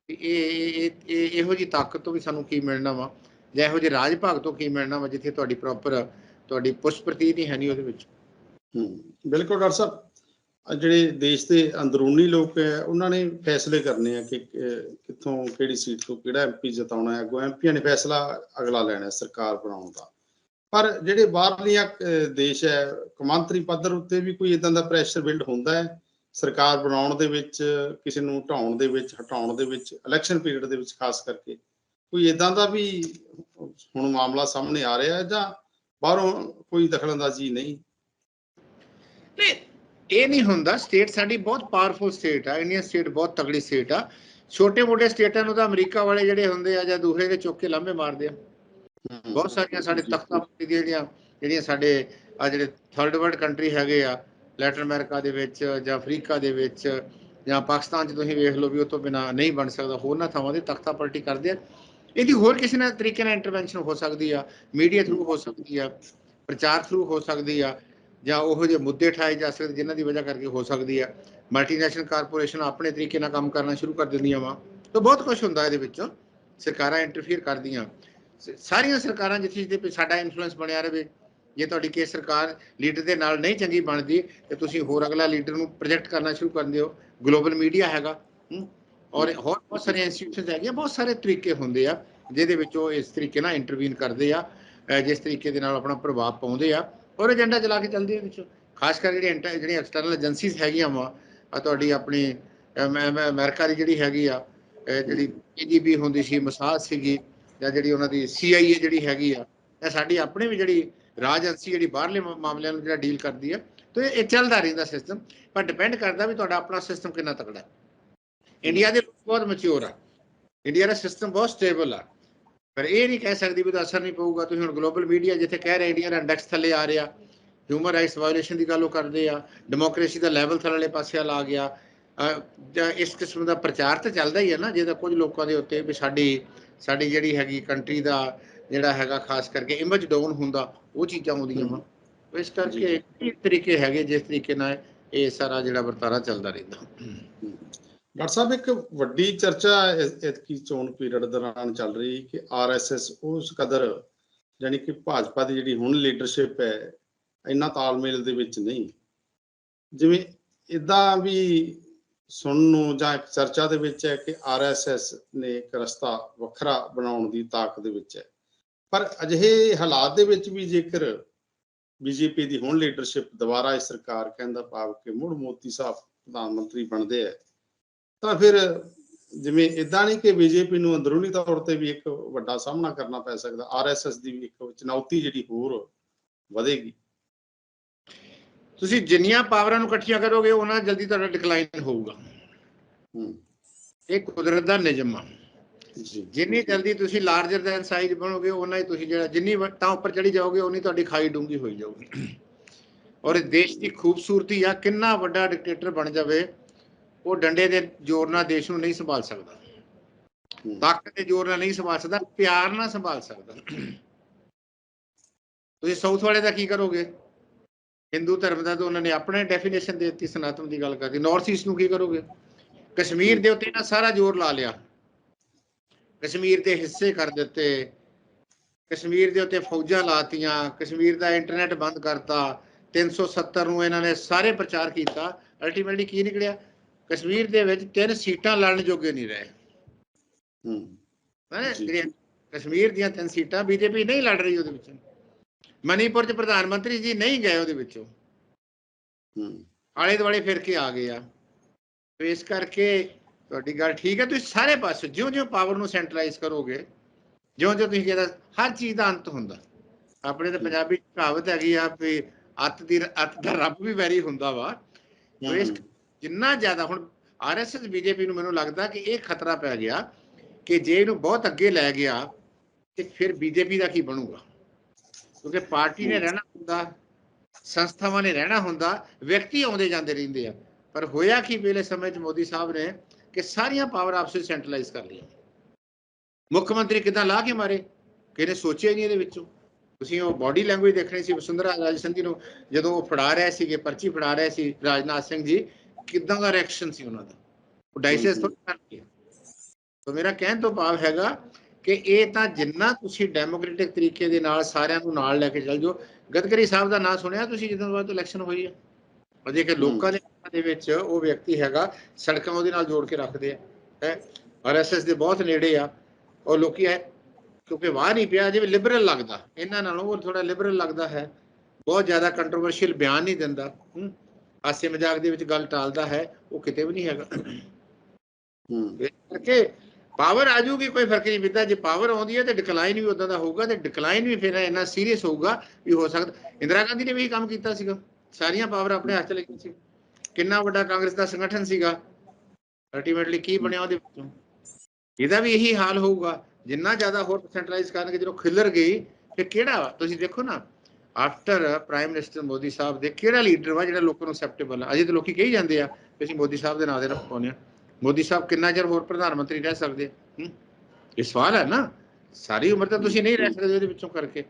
ਕਿ ਇਹ ਇਹ- ਇਹ ਜੀ ਤਾਕਤ ਤੋਂ ਵੀ ਸਾਨੂੰ ਕੀ ਮਿਲਣਾ ਵਾ? ਜਾਂ ਇਹੋ ਜਿਹੇ ਰਾਜ ਭਾਗ ਤੋਂ ਕੀ ਮਿਲਣਾ ਵਾ ਜਿੱਥੇ ਤੁਹਾਡੀ ਪ੍ਰੋਪਰ ਤੁਹਾਡੀ ਪੁਸ਼ਟ ਪ੍ਰਤੀਤ ਹੀ ਹੈ ਨਹੀਂ ਉਹਦੇ ਵਿੱਚ। ਹਮ, ਬਿਲਕੁਲ ਡਾਕਟਰ ਸਾਹਿਬ। ਜਿਹੜੇ ਦੇਸ਼ ਦੇ ਅੰਦਰੂਨੀ ਲੋਕ ਹੈ, ਉਹਨਾਂ ਨੇ ਫੈਸਲੇ ਕਰਨੇ ਆ ਕਿ ਕਿੱਥੋਂ ਕਿਹੜੀ ਸੀਟ ਤੋਂ ਕਿਹੜਾ ਐਮਪੀ ਜਿਤਾਉਣਾ ਹੈ, ਅੱਗੋਂ ਐਮਪੀਆਂ ਨੇ ਫੈਸਲਾ ਅਗਲਾ ਲੈਣਾ ਸਰਕਾਰ ਬਣਾਉਣ ਦਾ। ਪਰ ਜਿਹੜੇ ਬਾਹਰਲੀਆਂ ਦੇਸ਼ ਹੈ, ਕੌਮਾਂਤਰੀ ਪੱਧਰ ਉੱਤੇ ਵੀ ਕੋਈ ਇਦਾਂ ਦਾ ਪ੍ਰੈਸ਼ਰ ਬਿਲਡ ਹੁੰਦਾ ਹੈ, ਸਰਕਾਰ ਬਣਾਉਣ ਦੇ ਵਿੱਚ, ਕਿਸੇ ਨੂੰ ਢਾਉਣ ਦੇ ਵਿੱਚ, ਹਟਾਉਣ ਦੇ ਵਿੱਚ ਇਲੈਕਸ਼ਨ ਪੀਰੀਅਡ ਦੇ ਵਿੱਚ ਖਾਸ ਕਰਕੇ, ਕੋਈ ਇਦਾਂ ਦਾ ਵੀ ਹੁਣ ਮਾਮਲਾ ਸਾਹਮਣੇ ਆ ਰਿਹਾ ਹੈ ਜਾਂ ਬਾਹਰੋਂ ਕੋਈ ਦਖਲਅੰਦਾਜ਼ੀ ਨਹੀਂ ਨਹੀਂ ਇਹ ਨਹੀਂ ਹੁੰਦਾ ਸਟੇਟ ਸਾਡੀ ਬਹੁਤ ਪਾਵਰਫੁਲ ਸਟੇਟ ਆ ਇੰਡੀਅਨ ਸਟੇਟ ਬਹੁਤ ਤਗੜੀ ਸਟੇਟ ਆ। ਛੋਟੇ ਮੋਟੇ ਸਟੇਟਾਂ ਨੂੰ ਤਾਂ ਅਮਰੀਕਾ ਵਾਲੇ ਜਿਹੜੇ ਹੁੰਦੇ ਆ ਜਾਂ ਦੂਸਰੇ ਦੇ ਚੁੱਕ ਕੇ ਲਾਂਭੇ ਮਾਰਦੇ ਆ। ਬਹੁਤ ਸਾਰੀਆਂ ਸਾਡੇ ਤਖਤਾ ਦੀਆਂ ਜਿਹੜੀਆਂ ਜਿਹੜੀਆਂ ਸਾਡੇ ਆ ਜਿਹੜੇ ਥਰਡ ਵਰਲਡ ਕੰਟਰੀ ਹੈਗੇ ਆ ਲੈਟਰ ਅਮਰੀਕਾ ਦੇ ਵਿੱਚ ਜਾਂ ਅਫਰੀਕਾ ਦੇ ਵਿੱਚ ਜਾਂ ਪਾਕਿਸਤਾਨ 'ਚ ਤੁਸੀਂ ਵੇਖ ਲਓ ਵੀ ਉਹ ਤੋਂ ਬਿਨਾ ਨਹੀਂ ਬਣ ਸਕਦਾ, ਹੋਰਨਾਂ ਥਾਵਾਂ ਤੇ ਤਖਤਾ ਪਲਟੀ ਕਰਦੇ ਆ। ਇਹਦੀ ਹੋਰ ਕਿਸੇ ਨਾਲ ਤਰੀਕੇ ਨਾਲ ਇੰਟਰਵੈਂਸ਼ਨ ਹੋ ਸਕਦੀ ਆ ਮੀਡੀਆ ਥਰੂ ਹੋ ਸਕਦੀ ਆ, ਪ੍ਰਚਾਰ ਥਰੂ ਹੋ ਸਕਦੀ ਆ ਜਾਂ ਉਹੋ ਜਿਹੇ ਮੁੱਦੇ ਠਾਏ ਜਾ ਸਕਦੇ ਜਿਨ੍ਹਾਂ ਦੀ ਵਜ੍ਹਾ ਕਰਕੇ ਹੋ ਸਕਦੀ ਆ। ਮਲਟੀਨੈਸ਼ਨਲ ਕਾਰਪੋਰੇਸ਼ਨ ਆਪਣੇ ਤਰੀਕੇ ਨਾਲ ਕੰਮ ਕਰਨਾ ਸ਼ੁਰੂ ਕਰ ਦਿੰਦੀਆਂ ਵਾ। ਤਾਂ ਬਹੁਤ ਕੁਝ ਹੁੰਦਾ ਇਹਦੇ ਵਿੱਚੋਂ। ਸਰਕਾਰਾਂ ਇੰਟਰਫੀਅਰ ਕਰਦੀਆਂ। ਸ- ਸਾਰੀਆਂ ਸਰਕਾਰਾਂ ਜਿੱਥੇ ਜਿੱਥੇ ਸਾਡਾ ਇਨਫਲੂਐਂਸ ਬਣਿਆ ਰਹੇ ਜੇ ਤੁਹਾਡੀ ਕੇ ਸਰਕਾਰ ਲੀਡਰ ਦੇ ਨਾਲ ਨਹੀਂ ਚੰਗੀ ਬਣਦੀ, ਤੇ ਤੁਸੀਂ ਹੋਰ ਅਗਲਾ ਲੀਡਰ ਨੂੰ ਪ੍ਰੋਜੈਕਟ ਕਰਨਾ ਸ਼ੁਰੂ ਕਰ ਦਿਓ। ਗਲੋਬਲ ਮੀਡੀਆ ਹੈਗਾ। ਔਰ ਹੋਰ ਬਹੁਤ ਸਾਰੀਆਂ ਇੰਸਟੀਟਿਊਸ਼ਨਸ ਹੈਗੀਆਂ। ਬਹੁਤ ਸਾਰੇ ਤਰੀਕੇ ਹੁੰਦੇ ਆ, ਜਿਹਦੇ ਵਿੱਚ ਉਹ ਇਸ ਤਰੀਕੇ ਨਾਲ ਇੰਟਰਵੀਨ ਕਰਦੇ ਆ ਜਿਸ ਤਰੀਕੇ ਦੇ ਨਾਲ ਆਪਣਾ ਪ੍ਰਭਾਵ ਪਾਉਂਦੇ ਆ। ਔਰ ਏਜੰਡਾ ਚਲਾ ਕੇ ਚੱਲਦੇ ਆ ਵਿੱਚ। ਖਾਸ ਕਰ ਜਿਹੜੀ ਇੰਟਰ- ਜਿਹੜੀਆਂ ਐਕਸਟਰਨਲ ਏਜੰਸੀਜ਼ ਹੈਗੀਆਂ ਵਾ ਆ ਤੁਹਾਡੀ ਆਪਣੀ ਅਮ, ਅਮਰੀਕਾ ਦੀ ਜਿਹੜੀ ਹੈਗੀ ਆ ਅਹ ਜਿਹੜੀ ਕੇਜੀਬੀ ਹੁੰਦੀ ਸੀ ਮਸਾਜ ਸੀਗੀ ਜਾਂ ਜਿਹੜੀ ਉਹਨਾਂ ਦੀ ਸੀਆਈਏ ਜਿਹੜੀ ਹੈਗੀ ਆ ਇਹ ਸਾਡੀ ਆਪਣੀ ਵੀ ਜਿਹੜੀ ਰਾਜ ਏਜੰਸੀ ਜਿਹੜੀ ਬਾਹਰਲੇ ਮਾ- ਮਾਮਲਿਆਂ ਨੂੰ ਜਿਹੜਾ ਡੀਲ ਕਰਦੀ ਆ ਤੇ ਇਹ ਚੱਲਦਾ ਰਹਿੰਦਾ ਸਿਸਟਮ ਪਰ ਡਿਪੈਂਡ ਕਰਦਾ ਵੀ ਤੁਹਾਡਾ ਆਪਣਾ ਸਿਸਟਮ ਕਿੰਨਾ ਤਕੜਾ ਹੈ। ਇੰਡੀਆ ਦੇ ਲੋਕ ਬਹੁਤ ਮੈਚੁਰ ਆ। ਇੰਡੀਆ ਦਾ ਸਿਸਟਮ ਬਹੁਤ ਸਟੇਬਲ ਆ। ਪਰ ਇਹ ਨਹੀਂ ਕਹਿ ਸਕਦੀ ਵੀ ਉਹਦਾ ਅਸਰ ਨਹੀਂ ਪਊਗਾ। ਤੁਸੀਂ ਹੁਣ ਗਲੋਬਲ ਮੀਡੀਆ ਜਿੱਥੇ ਕਹਿ ਰਹੇ ਇੰਡੀਆ ਦਾ ਇੰਡੈਕਸ ਥੱਲੇ ਆ ਰਿਹਾ ਹਿਊਮਨ ਰਾਈਟਸ ਵਾਇਓਲੇਸ਼ਨ ਦੀ ਗੱਲ ਉਹ ਕਰਦੇ ਆ ਡੈਮੋਕ੍ਰੇਸੀ ਦਾ ਲੈਵਲ ਥੱਲੇ ਪਾਸੇ ਵੱਲ ਆ ਗਿਆ। ਜਾਂ ਇਸ ਕਿਸਮ ਦਾ ਪ੍ਰਚਾਰ ਤਾਂ ਚੱਲਦਾ ਹੀ ਹੈ ਨਾ ਜਿਹਦਾ ਕੁਝ ਲੋਕਾਂ ਦੇ ਉੱਤੇ ਵੀ ਸਾਡੀ ਸਾਡੀ ਜਿਹੜੀ ਹੈਗੀ ਕੰਟਰੀ ਦਾ ਜਿਹੜਾ ਹੈਗਾ ਖਾਸ ਕਰਕੇ ਇਮੇਜ ਡਾਊਨ ਹੁੰਦਾ ਉਹ ਚੀਜ਼ਾਂ ਆਉਂਦੀਆਂ। ਵਾ ਇਸ ਕਰਕੇ ਇਹ ਤਰੀਕੇ ਹੈਗੇ ਜਿਸ ਤਰੀਕੇ ਨਾਲ ਇਹ ਸਾਰਾ ਜਿਹੜਾ ਵਰਤਾਰਾ ਚੱਲਦਾ ਰਹਿੰਦਾ। ਡਾਕਟਰ ਸਾਹਿਬ, ਇੱਕ ਵੱਡੀ ਚਰਚਾ ਇਤਕੀ ਚੋਣ ਪੀਰੀਅਡ ਦੌਰਾਨ ਚੱਲ ਰਹੀ ਕਿ ਆਰਐਸਐਸ ਉਸ ਕਦਰ ਯਾਨੀ ਕਿ ਭਾਜਪਾ ਦੀ ਜਿਹੜੀ ਹੁਣ ਲੀਡਰਸ਼ਿਪ ਹੈ, ਇੰਨਾ ਤਾਲਮੇਲ ਦੇ ਵਿੱਚ ਨਹੀਂ। ਜਿਵੇਂ ਇਦਾਂ ਵੀ ਸੁਣਨ ਨੂੰ ਜਾਂ ਇੱਕ ਚਰਚਾ ਦੇ ਵਿੱਚ ਹੈ ਕਿ ਆਰਐਸਐਸ ਨੇ ਇੱਕ ਰਸਤਾ ਵੱਖਰਾ ਬਣਾਉਣ ਦੀ ਤਾਕਤ ਦੇ ਵਿੱਚ ਹੈ। ਪਰ ਅਜਿਹੇ ਹਾਲਾਤ ਦੇ ਵਿੱਚ ਵੀ ਜੇਕਰ ਬੀਜੇਪੀ ਦੀ ਹੁਣ ਲੀਡਰਸ਼ਿਪ ਦੁਬਾਰਾ ਇਹ ਸਰਕਾਰ ਕਹਿੰਦਾ ਪਾਵ ਕਿ ਮੁੜ ਮੋਤੀ ਸਾਹਿਬ ਪ੍ਰਧਾਨ ਮੰਤਰੀ ਬਣਦੇ ਹੈ ਤਾਂ ਫਿਰ ਜਿਵੇਂ ਇਦਾਂ ਨਹੀਂ ਕਿ ਬੀਜੇਪੀ ਨੂੰ ਅੰਦਰੂਨੀ ਤੌਰ ਤੇ ਵੀ ਇੱਕ ਵੱਡਾ ਸਾਹਮਣਾ ਕਰਨਾ ਪੈ ਸਕਦਾ ਆਰਐਸਐਸ ਦੀ ਵੀ ਇੱਕ ਚੁਣੌਤੀ ਜਿਹੜੀ ਹੋਰ ਵਧੇਗੀ। ਤੁਸੀਂ ਜਿੰਨੀਆਂ ਪਾਵਰਾਂ ਨੂੰ ਇਕੱਠੀਆਂ ਕਰੋਗੇ ਉਹਨਾਂ ਜਲਦੀ ਤੁਹਾਡਾ ਡਿਕਲਾਈਨ ਹੋਊਗਾ। ਇਹ ਕੁਦਰਤ ਦਾ ਨਿਯਮ ਆ। ਜਿੰਨੀ ਜਲਦੀ ਤੁਸੀਂ ਲਾਰਜਰ ਦੈਨ ਸਾਈਜ਼ ਬਣੋਗੇ ਉਹਨਾਂ ਹੀ ਤੁਸੀਂ ਜਿਹੜਾ ਜਿੰਨੀ ਵੱਟਾਂ ਉੱਪਰ ਚੜੀ ਜਾਓਗੇ ਉਨੀ ਤੁਹਾਡੀ ਖਾਈ ਡੂੰਗੀ ਹੋਈ ਜਾਊਗੀ। ਔਰ ਇਹ ਦੇਸ਼ ਦੀ ਖੂਬਸੂਰਤੀ ਆ ਕਿੰਨਾ ਵੱਡਾ ਡਿਕਟੇਟਰ ਬਣ ਜਾਵੇ ਉਹ ਡੰਡੇ ਦੇ ਜ਼ੋਰ ਨਾਲ ਦੇਸ਼ ਨੂੰ ਨਹੀਂ ਸੰਭਾਲ ਸਕਦਾ। ਤਾਕਤ ਦੇ ਜ਼ੋਰ ਨਾਲ ਨਹੀਂ ਸੰਭਾਲ ਸਕਦਾ, ਪਿਆਰ ਨਾਲ ਸੰਭਾਲ ਸਕਦਾ। ਤੁਸੀਂ ਸਾਊਥ ਵਾਲੇ ਦਾ ਕੀ ਕਰੋਗੇ? ਹਿੰਦੂ ਧਰਮ ਦਾ ਤਾਂ ਉਹਨਾਂ ਨੇ ਆਪਣੇ ਡੈਫੀਨੇਸ਼ਨ ਦੇ ਦਿੱਤੀ, ਸਨਾਤਨ ਦੀ ਗੱਲ ਕਰਦੀ। ਨਾਰਥ ਈਸਟ ਨੂੰ ਕੀ ਕਰੋਗੇ? ਕਸ਼ਮੀਰ ਦੇ ਉੱਤੇ ਨਾ ਸਾਰਾ ਜ਼ੋਰ ਲਾ ਲਿਆ। ਕਸ਼ਮੀਰ ਦੇ ਹਿੱਸੇ ਕਰ ਦਿੱਤੇ। ਕਸ਼ਮੀਰ ਦੇ ਉੱਤੇ ਫੌਜਾਂ ਲਾਤੀਆਂ। ਕਸ਼ਮੀਰ ਦਾ ਇੰਟਰਨੈਟ ਬੰਦ ਕਰਤਾ। 370 ਨੂੰ ਇਹਨਾਂ ਨੇ ਸਾਰੇ ਪ੍ਰਚਾਰ ਕੀਤਾ। ਅਲਟੀਮੇਟਲੀ ਕੀ ਨਿਕਲਿਆ? ਕਸ਼ਮੀਰ ਦੇ ਵਿੱਚ ਤਿੰਨ ਸੀਟਾਂ ਲੜਨ ਜੋਗੇ ਨਹੀਂ ਰਹੇ। ਹੂੰ। ਹੈਂ? ਕਸ਼ਮੀਰ ਦੀਆਂ ਤਿੰਨ ਸੀਟਾਂ ਬੀਜੇਪੀ ਨਹੀਂ ਲੜ ਰਹੀ ਉਹਦੇ ਵਿੱਚ। ਮਨੀਪੁਰ 'ਚ ਪ੍ਰਧਾਨ ਮੰਤਰੀ ਜੀ ਨਹੀਂ ਗਏ ਉਹਦੇ ਵਿੱਚੋਂ। ਹੂੰ। ਆਲੇ ਦੁਆਲੇ ਫਿਰ ਕੇ ਆ ਗਏ ਆ। ਤੇ ਇਸ ਕਰਕੇ ਤੁਹਾਡੀ ਗੱਲ ਠੀਕ ਹੈ ਤੁਸੀਂ ਸਾਰੇ ਪਾਸੇ ਜਿਉਂ-ਜਿਉਂ ਪਾਵਰ ਨੂੰ ਸੈਂਟਰਲਾਈਜ਼ ਕਰੋਗੇ ਜਿਉਂ-ਜਿਉਂ ਤੁਸੀਂ ਕਹਿੰਦਾ ਹਰ ਚੀਜ਼ ਦਾ ਅੰਤ ਹੁੰਦਾ। ਆਪਣੇ ਤਾਂ ਪੰਜਾਬੀ 'ਚ ਕਹਾਵਤ ਹੈਗੀ ਆ ਵੀ ਅੱਤ ਦੀ ਅੱਤ ਦਾ ਰੱਬ ਵੀ ਵੈਰੀ ਹੁੰਦਾ ਵਾ। ਤੇ ਇਸ ਜਿੰਨਾ ਜ਼ਿਆਦਾ, ਹੁਣ ਆਰਐਸਐਸ ਬੀਜੇਪੀ ਨੂੰ ਮੈਨੂੰ ਲੱਗਦਾ ਕਿ ਇਹ ਖਤਰਾ ਪੈ ਗਿਆ ਕਿ ਜੇ ਇਹਨੂੰ ਬਹੁਤ ਅੱਗੇ ਲੈ ਗਿਆ ਤੇ ਫਿਰ ਬੀਜੇਪੀ ਦਾ ਕੀ ਬਣੂਗਾ? ਕਿਉਂਕਿ ਪਾਰਟੀ ਨੇ ਰਹਿਣਾ ਹੁੰਦਾ, ਸੰਸਥਾਵਾਂ ਨੇ ਰਹਿਣਾ ਹੁੰਦਾ, ਵਿਅਕਤੀ ਆਉਂਦੇ ਜਾਂਦੇ ਰਹਿੰਦੇ ਆ। ਪਰ ਹੋਇਆ ਕੀ ਵੇਲੇ ਸਮੇਂ 'ਚ ਮੋਦੀ ਸਾਹਿਬ ਨੇ ਕਿ ਸਾਰੀਆਂ ਪਾਵਰ ਆਪਸੇ ਸੈਂਟਰਲਾਈਜ਼ ਕਰ ਲਈਆਂ। ਮੁੱਖ ਮੰਤਰੀ ਕਿਦਾਂ ਲਾ ਕੇ ਮਾਰੇ? ਕਿਹਨੇ ਸੋਚਿਆ ਨਹੀਂ ਇਹਦੇ ਵਿੱਚੋਂ। ਤੁਸੀਂ ਉਹ ਬਾਡੀ ਲੈਂਗੁਏਜ ਦੇਖਣੀ ਸੀ, ਵਸੁੰਧਰਾ ਰਾਜ ਸੰਧੀ ਨੂੰ ਜਦੋਂ ਉਹ ਫੜਾ ਰਹੇ ਸੀਗੇ, ਪਰਚੀ ਫੜਾ ਰਹੇ ਸੀ, ਰਾਜਨਾਥ ਸਿੰਘ ਜੀ ਕਿਦਾਂ ਦਾ ਰਿਐਕਸ਼ਨ ਸੀ ਉਹਨਾਂ ਦਾ? ਉਹ ਡਾਈਸੈਸ ਥੋੜੀ ਕਰਕੇ ਤਾਂ ਮੇਰਾ ਕਹਿਣ ਤੋਂ ਭਾਵ ਹੈਗਾ ਕਿ ਇਹ ਤਾਂ ਜਿੰਨਾ ਤੁਸੀਂ ਡੈਮੋਕ੍ਰੈਟਿਕ ਤਰੀਕੇ ਦੇ ਨਾਲ ਸਾਰਿਆਂ ਨੂੰ ਨਾਲ ਲੈ ਕੇ ਚੱਲ ਜਾਓ। ਗਦਕਰੀ ਸਾਹਿਬ ਦਾ ਨਾਂ ਸੁਣਿਆ ਤੁਸੀਂ ਜਦੋਂ ਬਾਅਦ ਇਲੈਕਸ਼ਨ ਹੋਈ ਹੈ? ਅਜੇ ਕਿ ਲੋਕਾਂ ਦੇ ਦੇ ਵਿੱਚ ਉਹ ਵਿਅਕਤੀ ਹੈਗਾ ਸੜਕਾਂ ਉਹਦੇ ਨਾਲ ਜੋੜ ਕੇ ਰੱਖਦੇ ਆ। ਹੈ? ਆਰਐਸਐਸ ਦੇ ਬਹੁਤ ਨੇੜੇ ਆ। ਉਹ ਲੋਕੀ ਹੈ ਕਿਉਂਕਿ ਵਾਹ ਨਹੀਂ ਪਿਆ ਜਿਵੇਂ ਲਿਬਰਲ ਲੱਗਦਾ। ਇਹਨਾਂ ਨਾਲੋਂ ਉਹ ਥੋੜਾ ਲਿਬਰਲ ਲੱਗਦਾ ਹੈ। ਬਹੁਤ ਜ਼ਿਆਦਾ ਕੰਟਰੋਵਰਸ਼ੀਅਲ ਬਿਆਨ ਨਹੀਂ ਦਿੰਦਾ। ਹੂੰ? ਹਾਸੇ ਮਜ਼ਾਕ ਦੇ ਵਿੱਚ ਗੱਲ ਟਾਲਦਾ ਹੈ ਉਹ ਕਿਤੇ ਵੀ ਨਹੀਂ ਹੈਗਾ। ਹੂੰ। ਕਰਕੇ ਪਾਵਰ ਆ ਜਾਊਗੀ ਕੋਈ ਫ਼ਰਕ ਨਹੀਂ ਪੈਂਦਾ। ਜੇ ਪਾਵਰ ਆਉਂਦੀ ਹੈ ਤੇ ਡਿਕਲਾਈਨ ਵੀ ਉਦਾਂ ਦਾ ਹੋਊਗਾ ਤੇ ਡਿਕਲਾਈਨ ਵੀ ਫਿਰ ਇੰਨਾ ਸੀਰੀਅਸ ਹੋਊਗਾ ਵੀ ਹੋ ਸਕਦਾ। ਇੰਦਰਾ ਗਾਂਧੀ ਨੇ ਵੀ ਇਹੀ ਕੰਮ ਕੀਤਾ ਸੀਗਾ। ਸਾਰੀਆਂ ਪਾਵਰ ਆਪਣੇ ਹੱਥ ਚ ਲੈ ਗਈ ਸੀ। ਕਿੰਨਾ ਵੱਡਾ ਕਾਂਗਰਸ ਦਾ ਸੰਗਠਨ ਸੀਗਾ। ਅਲਟੀਮੇਟਲੀ ਕੀ ਬਣਿਆ ਉਹਦੇ ਵਿੱਚੋਂ? ਇਹਦਾ ਵੀ ਇਹੀ ਹਾਲ ਹੋਊਗਾ। ਜਿੰਨਾ ਜ਼ਿਆਦਾ ਹੋਰ ਸੈਂਟਰਲਾਈਜ਼ ਕਰਨਗੇ ਜਦੋਂ ਖਿਲਰ ਗਈ ਫਿਰ ਕਿਹੜਾ? ਤੁਸੀਂ ਦੇਖੋ ਨਾ ਆਫਟਰ ਪ੍ਰਾਈਮ ਮਿਨਿਸਟਰ ਮੋਦੀ ਸਾਹਿਬ ਦੇ ਕਿਹੜਾ ਲੀਡਰ ਵਾ ਜਿਹੜਾ ਲੋਕਾਂ ਨੂੰ ਅਸੈਪਟੇਬਲ ਆ ਅਜੇ ਤਾਂ ਲੋਕੀ ਕਹੀ ਜਾਂਦੇ ਆ ਕਿ ਅਸੀਂ ਮੋਦੀ ਸਾਹਿਬ ਦੇ ਨਾਂ ਦੇ ਨਾਲ ਪਾਉਂਦੇ ਆ ਮੋਦੀ ਸਾਹਿਬ ਕਿੰਨਾ ਚਿਰ ਹੋਰ ਪ੍ਰਧਾਨ ਮੰਤਰੀ ਰਹਿ ਸਕਦੇ? ਇਹ ਸਵਾਲ ਹੈ ਨਾ ਸਾਰੀ ਉਮਰ ਤਾਂ ਤੁਸੀਂ ਨਹੀਂ ਰਹਿ ਸਕਦੇ ਉਹਦੇ ਵਿੱਚੋਂ ਕਰਕੇ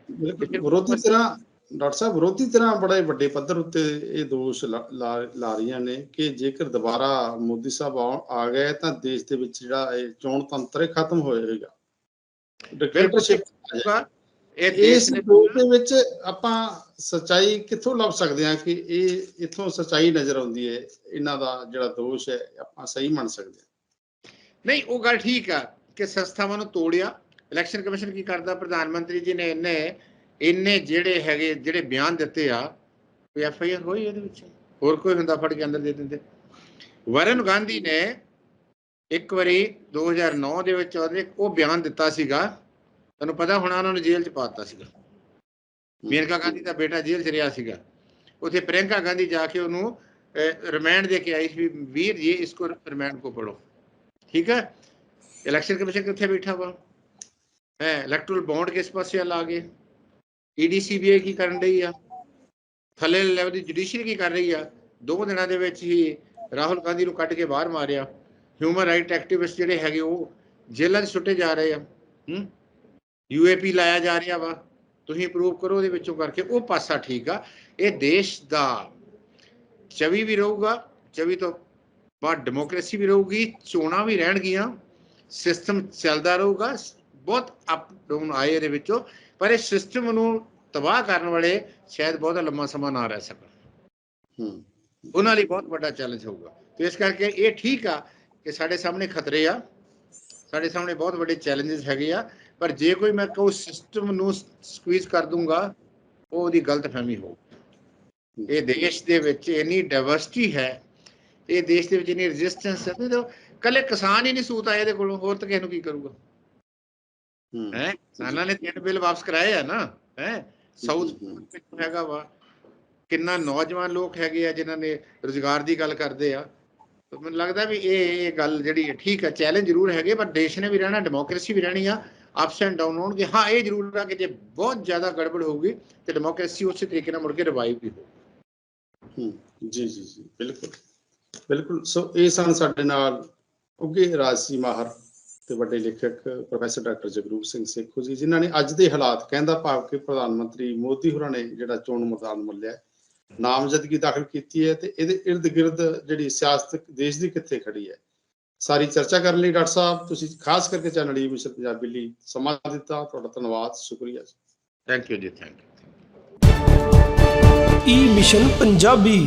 ਵਿਰੋਧੀ ਤਰ੍ਹਾਂ ਡਾਕਟਰ ਸਾਹਿਬ ਵਿਰੋਧੀ ਤਰ੍ਹਾਂ ਬੜੇ ਵੱਡੇ ਪੱਧਰ ਉੱਤੇ ਇਹ ਦੋਸ਼ ਲਾ ਰਹੀਆਂ ਨੇ ਕਿ ਜੇਕਰ ਦੁਬਾਰਾ ਮੋਦੀ ਸਾਹਿਬ ਆ ਆ ਗਏ ਤਾਂ ਦੇਸ਼ ਦੇ ਵਿੱਚ ਜਿਹੜਾ ਇਹ ਚੋਣ ਤੰਤਰ ਖਤਮ ਹੋਏਗਾ ਡਿਕਟੇਟਰਸ਼ਿਪ। ਇਹ ਇਸ ਦੋਸ਼ ਦੇ ਵਿੱਚ ਆਪਾਂ ਸਚਾਈ ਕਿੱਥੋਂ ਲੱਭ ਸਕਦੇ ਹਾਂ ਕਿ ਇਹ ਇਥੋਂ ਸਚਾਈ ਨਜ਼ਰ ਆਉਂਦੀ ਹੈ? ਇਹਨਾਂ ਦਾ ਜਿਹੜਾ ਦੋਸ਼ ਹੈ ਆਪਾਂ ਸਹੀ ਮੰਨ ਸਕਦੇ ਹਾਂ। ਨਹੀਂ ਉਹ ਗੱਲ ਠੀਕ ਆ ਕਿ ਸੰਸਥਾਵਾਂ ਨੂੰ ਤੋੜਿਆ। ਇਲੈਕਸ਼ਨ ਕਮਿਸ਼ਨ ਕੀ ਕਰਦਾ? ਪ੍ਰਧਾਨ ਮੰਤਰੀ ਜੀ ਨੇ ਇੰਨੇ ਇੰਨੇ ਜਿਹੜੇ ਹੈਗੇ ਜਿਹੜੇ ਬਿਆਨ ਦਿੱਤੇ ਆ ਕੋਈ ਐਫ ਆਈ ਆਰ ਹੋਈ ਉਹਦੇ ਵਿੱਚ? ਹੋਰ ਕੋਈ ਹੁੰਦਾ ਫੜ ਕੇ ਅੰਦਰ ਦੇ ਦਿੰਦੇ? ਵਰਨ ਗਾਂਧੀ ਨੇ ਇੱਕ ਵਾਰੀ 2009 ਦੇ ਵਿੱਚ ਉਹਨੇ ਉਹ ਬਿਆਨ ਦਿੱਤਾ ਸੀਗਾ ਤੁਹਾਨੂੰ ਪਤਾ ਹੋਣਾ ਉਹਨਾਂ ਨੂੰ ਜੇਲ੍ਹ 'ਚ ਪਾਤਾ ਸੀਗਾ। ਮੇਨਕਾ ਗਾਂਧੀ ਦਾ ਬੇਟਾ ਜੇਲ੍ਹ 'ਚ ਰਿਹਾ ਸੀਗਾ। ਉਥੇ ਪ੍ਰਿयंका ਗਾਂਧੀ ਜਾ ਕੇ ਉਹਨੂੰ ਰਿਮਾਂਡ ਦੇ ਕੇ ਆਈ ਸੀ ਵੀਰ ਜੀ ਇਸਕੋ ਰਿਮਾਂਡ ਕੋ ਪੜੋ ਠੀਕ ਹੈ? ਇਲੈਕਸ਼ਨ ਕਮਿਸ਼ਨ ਕਿੱਥੇ ਬੈਠਾ ਵਾ? ਹੈ ਇਲੈਕਟਰਲ ਬੌਂਡ ਕਿਸ ਪਾਸੇ ਲਾ ਗਏ? ਈਡੀ ਸੀਬੀਆਈ ਕੀ ਕਰਨ ਰਹੀ ਆ? ਥੱਲੇ ਲੈਵਲ ਦੀ ਜੁਡੀਸ਼ਰੀ ਕੀ ਕਰ ਰਹੀ ਆ? ਦੋ ਦਿਨਾਂ ਦੇ ਵਿੱਚ ਹੀ ਰਾਹੁਲ ਗਾਂਧੀ ਨੂੰ ਕੱਢ ਕੇ ਬਾਹਰ ਮਾਰਿਆ। ਹਿਊਮਨ ਰਾਈਟ ਐਕਟਿਵਿਸਟ ਜਿਹੜੇ ਹੈਗੇ ਉਹ ਜੇਲ੍ਹਾਂ 'ਚ ਸੁੱਟੇ ਜਾ ਰਹੇ ਆ। ਹੂੰ? ਯੂਏਪੀ ਲਾਇਆ ਜਾ ਰਿਹਾ ਵਾ ਤੁਸੀਂ ਪ੍ਰੂਵ ਕਰੋ ਉਹਦੇ ਵਿੱਚੋਂ ਕਰਕੇ ਉਹ ਪਾਸਾ ਠੀਕ ਆ। ਇਹ ਦੇਸ਼ ਦਾ 24 ਵੀ ਰਹੂਗਾ 24 ਤੋਂ ਬਾਅਦ ਡੈਮੋਕ੍ਰੇਸੀ ਵੀ ਰਹੂਗੀ ਚੋਣਾਂ ਵੀ ਰਹਿਣਗੀਆਂ ਸਿਸਟਮ ਚੱਲਦਾ ਰਹੂਗਾ ਬਹੁਤ ਅਪ ਡਾਊਨ ਆਏ ਇਹਦੇ ਵਿੱਚੋਂ ਪਰ ਇਹ ਸਿਸਟਮ ਨੂੰ ਤਬਾਹ ਕਰਨ ਵਾਲੇ ਸ਼ਾਇਦ ਬਹੁਤ ਲੰਮਾ ਸਮਾਂ ਨਾ ਰਹਿ ਸਕਣ। ਹੂੰ। ਉਹਨਾਂ ਲਈ ਬਹੁਤ ਵੱਡਾ ਚੈਲੰਜ ਹੋਊਗਾ। ਤੇ ਇਸ ਕਰਕੇ ਇਹ ਠੀਕ ਆ ਕਿ ਸਾਡੇ ਸਾਹਮਣੇ ਖਤਰੇ ਆ ਸਾਡੇ ਸਾਹਮਣੇ ਬਹੁਤ ਵੱਡੇ ਚੈਲੰਜਸ ਹੈਗੇ ਆ। ਪਰ ਜੇ ਕੋਈ ਮੈਂ ਕਹੂੰ ਸਿਸਟਮ ਨੂੰ ਸਕਵੀਜ਼ ਕਰ ਦੂੰਗਾ ਉਹ ਉਹਦੀ ਗਲਤਫਹਿਮੀ ਹੋ ਇਹ ਦੇਸ਼ ਦੇ ਵਿੱਚ ਇੰਨੀ ਡਾਈਵਰਸਿਟੀ ਹੈ ਇਹ ਦੇਸ਼ ਦੇ ਵਿੱਚ ਇੰਨੀ ਰੈਜ਼ਿਸਟੈਂਸ ਹੈ ਤੇ ਕੱਲੇ ਕਿਸਾਨ ਹੀ ਨਹੀਂ ਸੂਤ ਆਏ ਇਹਦੇ ਕੋਲੋਂ ਹੋਰ ਤਾਂ ਕਿਸੇ ਨੂੰ ਕੀ ਕਰੂਗਾ? ਹੂੰ। ਕਿਸਾਨਾਂ ਨੇ ਤਿੰਨ ਬਿੱਲ ਵਾਪਸ ਕਰਾਏ ਆ ਨਾ ਹੈ? ਸਾਊਥ ਹੈਗਾ ਵਾ? ਕਿੰਨਾ ਨੌਜਵਾਨ ਲੋਕ ਹੈਗੇ ਆ ਜਿਨ੍ਹਾਂ ਨੇ ਰੋਜ਼ਗਾਰ ਦੀ ਗੱਲ ਕਰਦੇ ਆ। ਤਾਂ ਮੈਨੂੰ ਲੱਗਦਾ ਵੀ ਇਹ ਇਹ ਗੱਲ ਜਿਹੜੀ ਹੈ ਠੀਕ ਹੈ ਚੈਲੰਜ ਜ਼ਰੂਰ ਹੈਗੇ ਪਰ ਦੇਸ਼ ਨੇ ਵੀ ਰਹਿਣਾ ਡੈਮੋਕ੍ਰੇਸੀ ਵੀ ਰਹਿਣੀ ਆ। ਅਪਸ ਐਂਡ ਡਾਊਨ ਹੋਣਗੇ। ਹਾਂ, ਇਹ ਜ਼ਰੂਰ ਆ ਕਿ ਜੇ ਬਹੁਤ ਜ਼ਿਆਦਾ ਗੜਬੜ ਹੋਊਗੀ, ਤੇ ਡੈਮੋਕ੍ਰੇਸੀ ਉਸੇ ਤਰੀਕੇ ਨਾਲ ਮੁੜ ਕੇ ਰਿਵਾਈਵ ਵੀ ਹੋਊਗੀ। ਜੀ ਜੀ ਜੀ, ਬਿਲਕੁਲ। ਬਿਲਕੁਲ। ਸੋ, ਇਹ ਸਨ ਸਾਡੇ ਨਾਲ ਉੱਗੇ ਰਾਜਸੀ ਮਾਹਰ ਤੇ ਵੱਡੇ ਲੇਖਕ ਪ੍ਰੋਫੈਸਰ ਡਾਕਟਰ ਜਗਰੂਪ ਸਿੰਘ ਸੇਖੋ ਜੀ, ਜਿਨ੍ਹਾਂ ਨੇ ਅੱਜ ਦੇ ਹਾਲਾਤ ਕਹਿੰਦਾ ਭਾਵ ਕਿ ਪ੍ਰਧਾਨ ਮੰਤਰੀ ਮੋਦੀ ਹੋਰਾਂ ਨੇ ਜਿਹੜਾ ਚੋਣ ਮੈਦਾਨ ਮੱਲਿਆ, ਨਾਮਜ਼ਦਗੀ ਦਾਖਲ ਕੀਤੀ ਹੈ ਤੇ ਇਹਦੇ ਇਰਦ ਗਿਰਦ ਜਿਹੜੀ ਸਿਆਸਤ ਦੇਸ਼ ਦੀ ਕਿੱਥੇ ਖੜੀ ਹੈ। ਸਾਰੀ ਚਰਚਾ ਕਰਨ ਲਈ ਡਾਕਟਰ ਸਾਹਿਬ ਤੁਸੀਂ ਖਾਸ ਕਰਕੇ ਚੈਨਲ ਈ ਮਿਸ਼ਨ ਪੰਜਾਬੀ ਲਈ ਸਮਾਂ ਦਿੱਤਾ ਤੁਹਾਡਾ ਧੰਨਵਾਦ ਸ਼ੁਕਰੀਆ ਜੀ। Thank you ji thank you E mission Punjabi